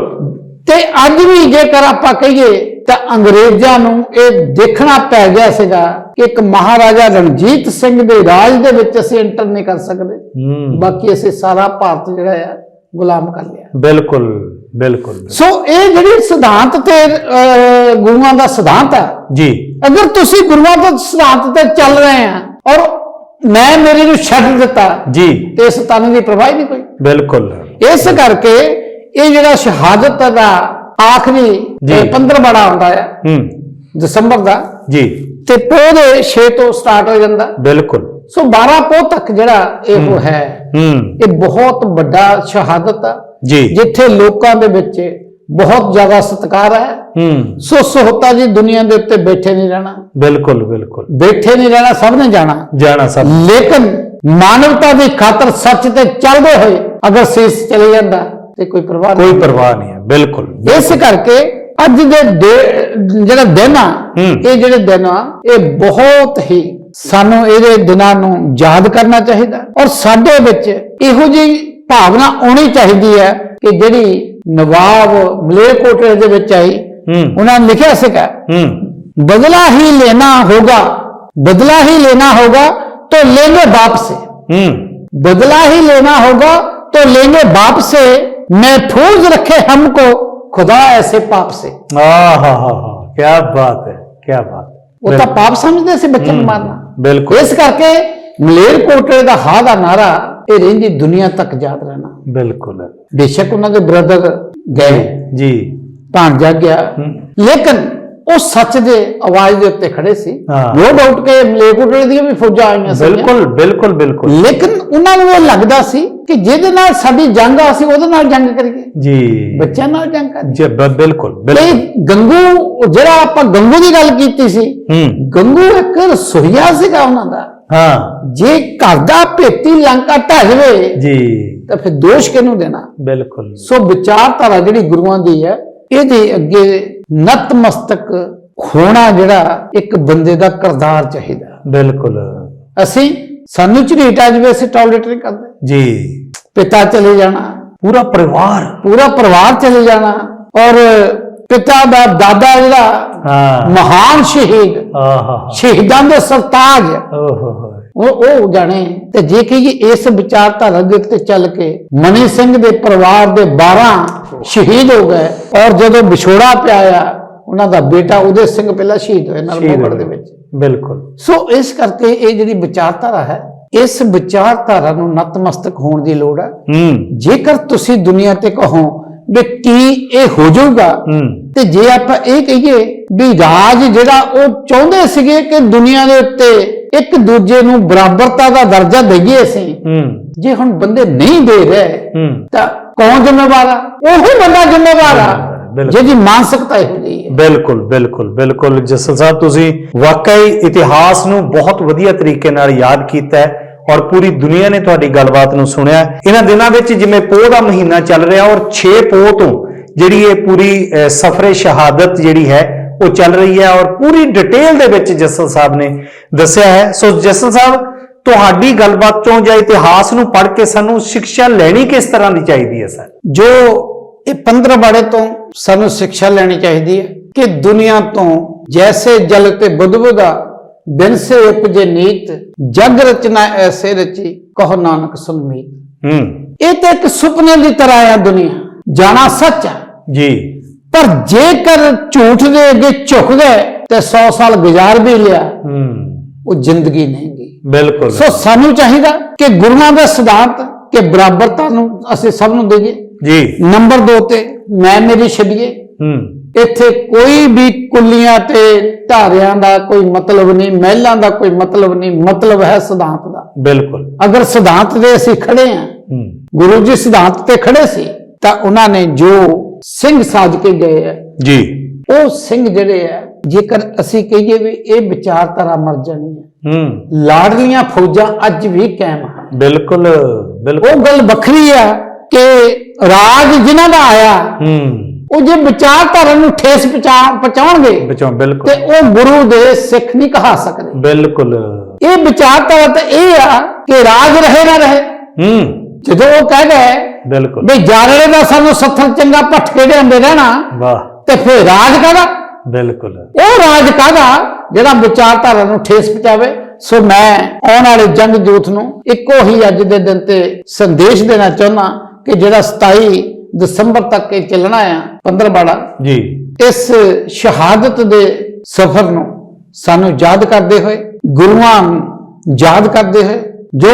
ਤੇ ਅੱਜ ਵੀ ਜੇਕਰ ਆਪਾਂ ਕਹੀਏ ਤਾਂ ਅੰਗਰੇਜ਼ਾਂ ਨੂੰ ਇਹ ਦੇਖਣਾ ਪੈ ਗਿਆ ਸੀਗਾ ਕਿ ਇੱਕ ਮਹਾਰਾਜਾ ਰਣਜੀਤ ਸਿੰਘ ਦੇ ਰਾਜ ਦੇ ਵਿੱਚ ਅਸੀਂ ਐਂਟਰ ਨਹੀਂ ਕਰ ਸਕਦੇ। ਬਾਕੀ ਅਸੀਂ ਸਾਰਾ ਭਾਰਤ ਜਿਹੜਾ ਆ ਗੁਲਾਮ ਕਰ ਲਿਆ। ਬਿਲਕੁਲ ਬਿਲਕੁਲ। ਸੋ ਇਹ ਜਿਹੜੀ ਸਿਧਾਂਤ ਤੇ ਗੁਰੂਆਂ ਦਾ ਸਿਧਾਂਤ ਹੈ ਜੀ। ਅਗਰ ਤੁਸੀਂ ਗੁਰੂਆਂ ਦੇ ਸਿਧਾਂਤ ਤੇ ਚੱਲ ਰਹੇ ਆ ਔਰ ਮੈਂ ਮੇਰੇ ਨੂੰ ਛੱਡ ਦਿੱਤਾ ਜੀ। ਤੇ ਇਸ ਤਨ ਦੀ ਪ੍ਰਵਾਹ ਨਹੀਂ ਕੋਈ। ਬਿਲਕੁਲ। ਇਸ ਕਰਕੇ ਇਹ ਜਿਹੜਾ ਸ਼ਹਾਦਤ ਦਾ ਆਖਰੀ ਜੀ। 15 ਬੜਾ ਹੁੰਦਾ ਹੈ। ਹੂੰ। ਦਸੰਬਰ ਦਾ। ਜੀ। ਤੇ ਪੋਹ ਦੇ 6 ਤੋਂ ਸਟਾਰਟ ਹੋ ਜਾਂਦਾ। ਬਿਲਕੁਲ। ਸੋ 12 ਪੋਹ ਤੱਕ ਜਿਹੜਾ ਇਹ ਉਹ ਹੈ ਹੂੰ। ਇਹ ਬਹੁਤ ਵੱਡਾ ਸ਼ਹਾਦਤ ਆ। ਜੀ। ਜਿੱਥੇ ਲੋਕਾਂ ਦੇ ਵਿੱਚ ਬਹੁਤ ਜ਼ਿਆਦਾ ਸਤਿਕਾਰ ਹੈ। ਹੂੰ। ਸੋ ਸੋਹਤਾ ਜੀ ਦੁਨੀਆ ਦੇ ਉੱਤੇ ਬੈਠੇ ਨਹੀਂ ਰਹਿਣਾ। ਬਿਲਕੁਲ ਬਿਲਕੁਲ। ਬੈਠੇ ਨਹੀਂ ਰਹਿਣਾ ਸਭ ਨੇ ਜਾਣਾ। ਜਾਣਾ ਸਭ ਲੇਕਿਨ ਮਾਨਵਤਾ ਦੀ ਖਾਤਰ ਸੱਚ ਤੇ ਚੱਲਦੇ ਹੋਏ ਅਗਰ ਸੀਸ ਚਲੇ ਜਾਂਦਾ ਤੇ ਕੋਈ ਪਰਵਾਹ ਨਹੀਂ ਕੋਈ ਪਰਵਾਹ ਨਹੀਂ ਹੈ ਬਿਲਕੁਲ ਇਸ ਕਰਕੇ ਅੱਜ ਦੇ ਦੇ- ਜਿਹੜਾ ਦਿਨ ਆ ਹੂੰ। ਇਹ ਜਿਹੜੇ ਦਿਨ ਆ ਇਹ ਬਹੁਤ ਹੀ ਸਾਨੂੰ ਇਹਦੇ ਦਿਨਾਂ ਨੂੰ ਯਾਦ ਕਰਨਾ ਚਾਹੀਦਾ ਔਰ ਸਾਡੇ ਵਿੱਚ ਇਹੋ ਜਿਹੀ ਭਾਵਨਾ ਆਉਣੀ ਚਾਹੀਦੀ ਹੈ ਕਿ ਜਿਹੜੀ ਨਵਾਬ ਮਲੇਰਕੋਟਲੇ ਦੇ ਵਿੱਚ ਆਈ ਹੂੰ ਉਹਨਾਂ ਨੇ ਲਿਖਿਆ ਸੀਗਾ ਹੂੰ बदला ही लेना होगा बदला ही लेना होगा तो लेंगे बाप से ਹੂੰ बदला ही लेना होगा तो लेंगे बाप से महफूज रखे हमको खुदा ऐसे पाप से ਆਹ ਹਾ ਹਾ ਹਾ ਕੀ ਬਾਤ ਹੈ ਕੀ ਬਾਤ ਉਹ ਤਾਂ ਪਾਪ ਸਮਝਦੇ ਸੀ ਬੱਚੇ ਨੂੰ ਮਾਰਨਾ ਬਿਲਕੁਲ ਇਸ ਕਰਕੇ ਮਲੇਰਕੋਟਲੇ ਦਾ ਹਾਂ ਦਾ ਨਾਰਾ ਇਹ ਰਹਿੰਦੀ ਦੁਨੀਆ ਤੱਕ ਯਾਦ ਰਹਿਣਾ ਬਿਲਕੁਲ ਬੇਸ਼ੱਕ ਉਹਨਾਂ ਦੇ ਬ੍ਰਦਰ ਗਏ ਜੀ ਭਾਂਜਾ ਗਿਆ ਹੂੰ। ਲੇਕਿਨ ਉਹ ਸੱਚ ਦੇ ਆਵਾਜ਼ ਦੇ ਉੱਤੇ ਖੜੇ ਸੀ ਹਾਂ। ਨੋ ਡਾਊਟ ਕਿ ਮਲੇਰਕੋਟਲੇ ਦੀਆਂ ਵੀ ਫੌਜਾਂ ਆਈਆਂ ਸੀ ਬਿਲਕੁਲ ਬਿਲਕੁਲ ਬਿਲਕੁਲ ਲੇਕਿਨ ਉਹਨਾਂ ਨੂੰ ਇਹ ਲੱਗਦਾ ਸੀ ਕਿ ਜਿਹਦੇ ਨਾਲ ਸਾਡੀ ਜੰਗ ਆ ਸੀ ਉਹਦੇ ਨਾਲ ਜੰਗ ਕਰੀਏ। ਜੀ। ਬੱਚਿਆਂ ਨਾਲ ਜੰਗ ਕਰੀਏ ਜੀ। ਬਿਲਕੁਲ ਬਿਲਕੁਲ। ਗੰਗੂ ਜਿਹੜਾ ਆਪਾਂ ਗੰਗੂ ਦੀ ਗੱਲ ਕੀਤੀ ਸੀ ਹੂੰ। ਗੰਗੂ ਇੱਕ ਰਸੋਈਆ ਸੀਗਾ ਉਹਨਾਂ ਦਾ। ਹਾਂ। ਜੇ ਘਰ ਦਾ ਭੇਤੀ ਲੰਕਾ ਢਹਿ ਜਾਵੇ ਜੀ। ਤਾਂ ਫਿਰ ਦੋਸ਼ ਕਿਹਨੂੰ ਦੇਣਾ? ਬਿਲਕੁਲ। ਸੋ ਵਿਚਾਰਧਾਰਾ ਜਿਹੜੀ ਗੁਰੂਆਂ ਦੀ ਹੈ ਇਹਦੇ ਅੱਗੇ ਨਤਮਸਤਕ ਹੋਣਾ ਜਿਹੜਾ ਇੱਕ ਬੰਦੇ ਦਾ ਕਰਦਾਰ ਚਾਹੀਦਾ। ਬਿਲਕੁਲ। ਅਸੀਂ ਸਾਨੂੰ ਝਰੀਟ ਆ ਜਾਵੇ ਅਸੀਂ ਟਾਇਲਟ ਨਹੀਂ ਕਰਦੇ। ਜੀ। ਪਿਤਾ ਚਲੇ ਜਾਣਾ। ਪੂਰਾ ਪਰਿਵਾਰ। ਪੂਰਾ ਪਰਿਵਾਰ ਚਲੇ ਜਾਣਾ। ਔਰ ਪਿਤਾ ਦਾ ਦਾਦਾ ਜਿਹੜਾ ਹਾਂ। ਮਹਾਨ ਸ਼ਹੀਦ ਆਹ। ਸ਼ਹੀਦਾਂ ਦੇ ਸਰਤਾਜ। ਓਹ ਉਹ ਉਹ ਜਾਣੇ। ਤੇ ਜੇ ਕਹੀਏ ਇਸ ਵਿਚਾਰਧਾਰਾ ਦੇ ਉੱਤੇ ਚੱਲ ਕੇ ਮਨੀ ਸਿੰਘ ਦੇ ਪਰਿਵਾਰ ਦੇ 12 ਸ਼ਹੀਦ ਹੋ ਗਏ। ਔਰ ਜਦੋਂ ਵਿਛੋੜਾ ਪਿਆ ਆ ਉਹਨਾਂ ਦਾ ਬੇਟਾ ਉਦੈ ਸਿੰਘ ਪਹਿਲਾਂ ਸ਼ਹੀਦ ਹੋਇਆ ਨਰਮੋਗੜ ਦੇ ਵਿੱਚ। ਬਿਲਕੁਲ। ਸੋ ਇਸ ਕਰਕੇ ਇਹ ਜਿਹੜੀ ਵਿਚਾਰਧਾਰਾ ਹੈ ਇਸ ਵਿਚਾਰਧਾਰਾ ਨੂੰ ਨਤਮਸਤਕ ਹੋਣ ਦੀ ਲੋੜ ਹੈ। ਜੇਕਰ ਤੁਸੀਂ ਦੁਨੀਆ ਤੇ ਕਹੋ ਵੀ ਕੀ ਇਹ ਹੋ ਜਾਊਗਾ ਤੇ ਜੇ ਆਪਾਂ ਇਹ ਕਹੀਏ ਵੀ ਰਾਜ ਜਿਹੜਾ ਉਹ ਚਾਹੁੰਦੇ ਸੀਗੇ ਕਿ ਦੁਨੀਆ ਦੇ ਉੱਤੇ ਇੱਕ ਦੂਜੇ ਨੂੰ ਬਰਾਬਰਤਾ ਦਾ ਦਰਜਾ ਦਈਏ ਅਸੀਂ ਜੇ ਹੁਣ ਬੰਦੇ ਨਹੀਂ ਦੇ ਰਹੇ ਤਾਂ ਕੌਣ ਜ਼ਿੰਮੇਵਾਰ ਆ? ਉਹੀ ਬੰਦਾ ਜ਼ਿੰਮੇਵਾਰ ਆ। ਜਿਹਦੀ ਮਾਨਸਿਕਤਾ ਇਹੋ ਜਿਹੀ ਹੈ। ਬਿਲਕੁਲ ਬਿਲਕੁਲ ਬਿਲਕੁਲ। ਜਸਲ ਸਾਹਿਬ ਤੁਸੀਂ ਵਾਕਈ ਇਤਿਹਾਸ ਨੂੰ ਬਹੁਤ ਵਧੀਆ ਤਰੀਕੇ ਨਾਲ ਯਾਦ ਕੀਤਾ ਹੈ ਔਰ ਪੂਰੀ ਦੁਨੀਆ ਨੇ ਤੁਹਾਡੀ ਗੱਲਬਾਤ ਨੂੰ ਸੁਣਿਆ। ਇਹਨਾਂ ਦਿਨਾਂ ਵਿੱਚ ਜਿਵੇਂ ਪੋਹ ਦਾ ਮਹੀਨਾ ਚੱਲ ਰਿਹਾ ਔਰ 6 ਪੋਹ ਤੋਂ ਜਿਹੜੀ ਇਹ ਪੂਰੀ ਸਫਰੇ ਸ਼ਹਾਦਤ ਜਿਹੜੀ ਹੈ ਉਹ ਚੱਲ ਰਹੀ ਹੈ ਔਰ ਪੂਰੀ ਡਿਟੇਲ ਦੇ ਵਿੱਚ ਜਸਲ ਸਾਹਿਬ ਨੇ ਦੱਸਿਆ ਹੈ। ਸੋ ਜਸਲ ਸਾਹਿਬ ਤੁਹਾਡੀ ਗੱਲਬਾਤ ਚੋਂ ਜਾਂ ਇਤਿਹਾਸ ਨੂੰ ਪੜ੍ਹ ਕੇ ਸਾਨੂੰ ਸਿੱਖਿਆ ਲੈਣੀ ਕਿਸ ਤਰ੍ਹਾਂ ਦੀ ਚਾਹੀਦੀ ਹੈ ਸਰ? ਜੋ ਇਹ 15 ਬਾੜੇ ਤੋਂ ਸਾਨੂੰ ਸਿੱਖਿਆ ਲੈਣੀ ਚਾਹੀਦੀ ਹੈ ਕਿ ਦੁਨੀਆ ਤੋਂ ਜੈਸੇ ਜਲ ਤੇ ਬੁੱਧਬੁਦਾ ਬਿਨ ਸੇ ਉਪਜੇ ਨੀਤ ਜਗ ਰਚਨਾ ਐਸੇ ਰਚੀ ਕਹੋ ਨਾਨਕ ਸੁਨਮੀਤ। ਹੂੰ। ਇਹ ਤਾਂ ਇੱਕ ਸੁਪਨੇ ਦੀ ਤਰ੍ਹਾਂ ਆ ਦੁਨੀਆ। ਜਾਣਾ ਸੱਚ ਹੈ ਜੀ। ਪਰ ਜੇਕਰ ਝੂਠ ਦੇ ਅੱਗੇ ਝੁਕ ਗਏ ਤੇ 100 ਸਾਲ ਗੁਜ਼ਾਰ ਵੀ ਲਿਆ ਹੂੰ। ਉਹ ਜ਼ਿੰਦਗੀ ਨਹੀਂ ਗਈ। ਬਿਲਕੁਲ। ਸੋ ਸਾਨੂੰ ਚਾਹੀਦਾ ਕਿ ਗੁਰੂਆਂ ਦਾ ਸਿਧਾਂਤ ਕਿ ਬਰਾਬਰਤਾ ਨੂੰ ਅਸੀਂ ਸਭ ਨੂੰ ਦੇਈਏ। ਜੀ। ਨੰਬਰ 2 ਤੇ ਮੈਂ ਮੇਰੀ ਛੱਡੀਏ। ਹੂੰ। ਇੱਥੇ ਕੋਈ ਵੀ ਕੁੱਲੀਆਂ ਤੇ ਧਾਰਿਆਂ ਦਾ ਕੋਈ ਮਤਲਬ ਨਹੀਂ ਮਹਿਲਾਂ ਦਾ ਕੋਈ ਮਤਲਬ ਨਹੀਂ ਮਤਲਬ ਹੈ ਸਿਧਾਂਤ ਦਾ। ਬਿਲਕੁਲ। ਅਗਰ ਸਿਧਾਂਤ ਦੇ ਅਸੀਂ ਖੜੇ ਹੂੰ। ਗੁਰੂ ਜੀ ਸਿਧਾਂਤ ਤੇ ਖੜੇ ਸੀ ਤਾਂ ਉਹਨਾਂ ਨੇ ਜੋ ਸਿੰਘ ਸਾਜ ਕੇ ਗਏ ਹੈ ਜੀ। ਉਹ ਸਿੰਘ ਜਿਹੜੇ ਆ ਜੇਕਰ ਅਸੀਂ ਕਹੀਏ ਵੀ ਇਹ ਵਿਚਾਰਧਾਰਾ ਮਰ ਜਾਣੀ ਹੈ ਹੂੰ। ਲਾਡਲੀਆਂ ਫੌਜਾਂ ਅੱਜ ਵੀ ਕਾਇਮ ਹਨ। ਬਿਲਕੁਲ ਬਿਲਕੁਲ। ਉਹ ਗੱਲ ਵੱਖਰੀ ਆ। ਕਿ ਰਾਜ ਜਿਨ੍ਹਾਂ ਦਾ ਆਇਆ ਹੂੰ। ਉਹ ਜੇ ਵਿਚਾਰਧਾਰਾ ਨੂੰ ਠੇਸ ਪਹੁੰਚਾ- ਪਹੁੰਚਾਉਣਗੇ ਬਚਾਓ ਤੇ ਬਿਲਕੁਲ ਉਹ ਗੁਰੂ ਦੇ ਸਿੱਖ ਨਹੀਂ ਕਹਾ ਸਕਦੇ। ਬਿਲਕੁਲ। ਇਹ ਵਿਚਾਰਧਾਰਾ ਤਾਂ ਇਹ ਆ ਕਿ ਰਾਜ ਰਹੇ ਨਾ ਰਹੇ। ਹੂੰ। ਜਦੋਂ ਉਹ ਕਹਿ ਗਏ ਬਿਲਕੁਲ। ਵੀ ਜਾਰੜੇ ਦਾ ਸਾਨੂੰ ਸੱਥਰ ਚੰਗਾ ਭਟਕੇ ਦੇ ਅੰਦੇ ਰਹਿਣਾ ਵਾਹ। ਤੇ ਫਿਰ ਰਾਜ ਕਾਹਦਾ? ਬਿਲਕੁਲ। ਉਹ ਰਾਜ ਕਾਹਦਾ? ਜਿਹੜਾ ਵਿਚਾਰਧਾਰਾ ਨੂੰ ਠੇਸ ਪਹੁੰਚਾਵੇ। ਸੋ ਮੈਂ ਆਉਣ ਵਾਲੇ ਜੰਗ ਜੂਥ ਨੂੰ ਇੱਕੋ ਹੀ ਅੱਜ ਦੇ ਦਿਨ ਤੇ ਸੰਦੇਸ਼ ਦੇਣਾ ਚਾਹੁੰਦਾ ਕਿ ਜਿਹੜਾ 27 ਦਸੰਬਰ ਤੱਕ ਇਹ ਚੱਲਣਾ ਆ 15 ਬਾੜਾ ਜੀ ਇਸ ਸ਼ਹਾਦਤ ਦੇ ਸਫ਼ਰ ਨੂੰ ਸਾਨੂੰ ਯਾਦ ਕਰਦੇ ਹੋਏ ਗੁਰੂਆਂ ਨੂੰ ਯਾਦ ਕਰਦੇ ਹੋਏ ਜੋ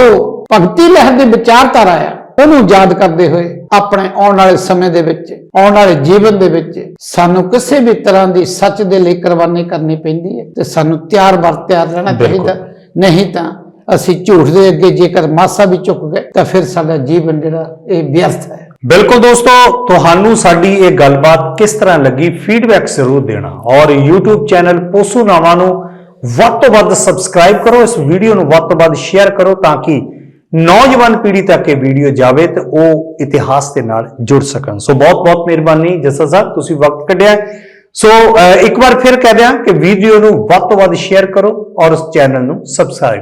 ਭਗਤੀ ਲਹਿਰ ਦੀ ਵਿਚਾਰਧਾਰਾ ਆ ਉਹਨੂੰ ਯਾਦ ਕਰਦੇ ਹੋਏ ਆਪਣੇ ਆਉਣ ਵਾਲੇ ਸਮੇਂ ਦੇ ਵਿੱਚ ਆਉਣ ਵਾਲੇ ਜੀਵਨ ਦੇ ਵਿੱਚ ਸਾਨੂੰ ਕਿਸੇ ਵੀ ਤਰ੍ਹਾਂ ਦੀ ਸੱਚ ਦੇ ਲਈ ਕੁਰਬਾਨੀ ਕਰਨੀ ਪੈਂਦੀ ਹੈ ਤੇ ਸਾਨੂੰ ਤਿਆਰ ਬਰ ਤਿਆਰ ਰਹਿਣਾ। ਚਾਹੀਦਾ ਨਹੀਂ ਤਾਂ ਅਸੀਂ ਝੂਠ ਦੇ ਅੱਗੇ ਜੇਕਰ ਮਾਸਾ ਵੀ ਝੁਕ ਗਏ, ਤਾਂ ਫਿਰ ਸਾਡਾ ਜੀਵਨ ਜਿਹੜਾ, ਇਹ ਵਿਅਰਥ ਹੈ। ਬਿਲਕੁਲ ਦੋਸਤੋ, ਤੁਹਾਨੂੰ ਸਾਡੀ ਇਹ ਗੱਲਬਾਤ ਕਿਸ ਤਰ੍ਹਾਂ ਲੱਗੀ ਫੀਡਬੈਕ ਜ਼ਰੂਰ ਦੇਣਾ। ਔਰ YouTube ਚੈਨਲ ਪੋਸੂ ਨਾਵਾ ਨੂੰ ਵੱਧ ਤੋਂ ਵੱਧ ਸਬਸਕ੍ਰਾਈਬ ਕਰੋ, ਇਸ ਵੀਡੀਓ ਨੂੰ ਵੱਧ ਤੋਂ ਵੱਧ ਸ਼ੇਅਰ ਕਰੋ, ਤਾਂ ਕਿ ਨੌਜਵਾਨ ਪੀੜ੍ਹੀ ਤੱਕ ਇਹ ਵੀਡੀਓ ਜਾਵੇ ਤੇ ਉਹ ਇਤਿਹਾਸ ਦੇ ਨਾਲ ਜੁੜ ਸਕਣ। ਸੋ ਬਹੁਤ ਬਹੁਤ ਮਿਹਰਬਾਨੀ, ਜਸਾ ਸਾਹਿਬ, ਤੁਸੀਂ ਵਕਤ ਕੱਢਿਆ। ਸੋ ਇੱਕ ਵਾਰ ਫਿਰ ਕਹਿ ਦਿਆਂ ਕਿ ਵੀਡੀਓ ਨੂੰ ਵੱਧ ਤੋਂ ਵੱਧ ਸ਼ੇਅਰ ਕਰੋ ਔਰ ਉਸ ਚੈਨਲ ਨੂੰ ਸਬਸਕ੍ਰਾਈਬ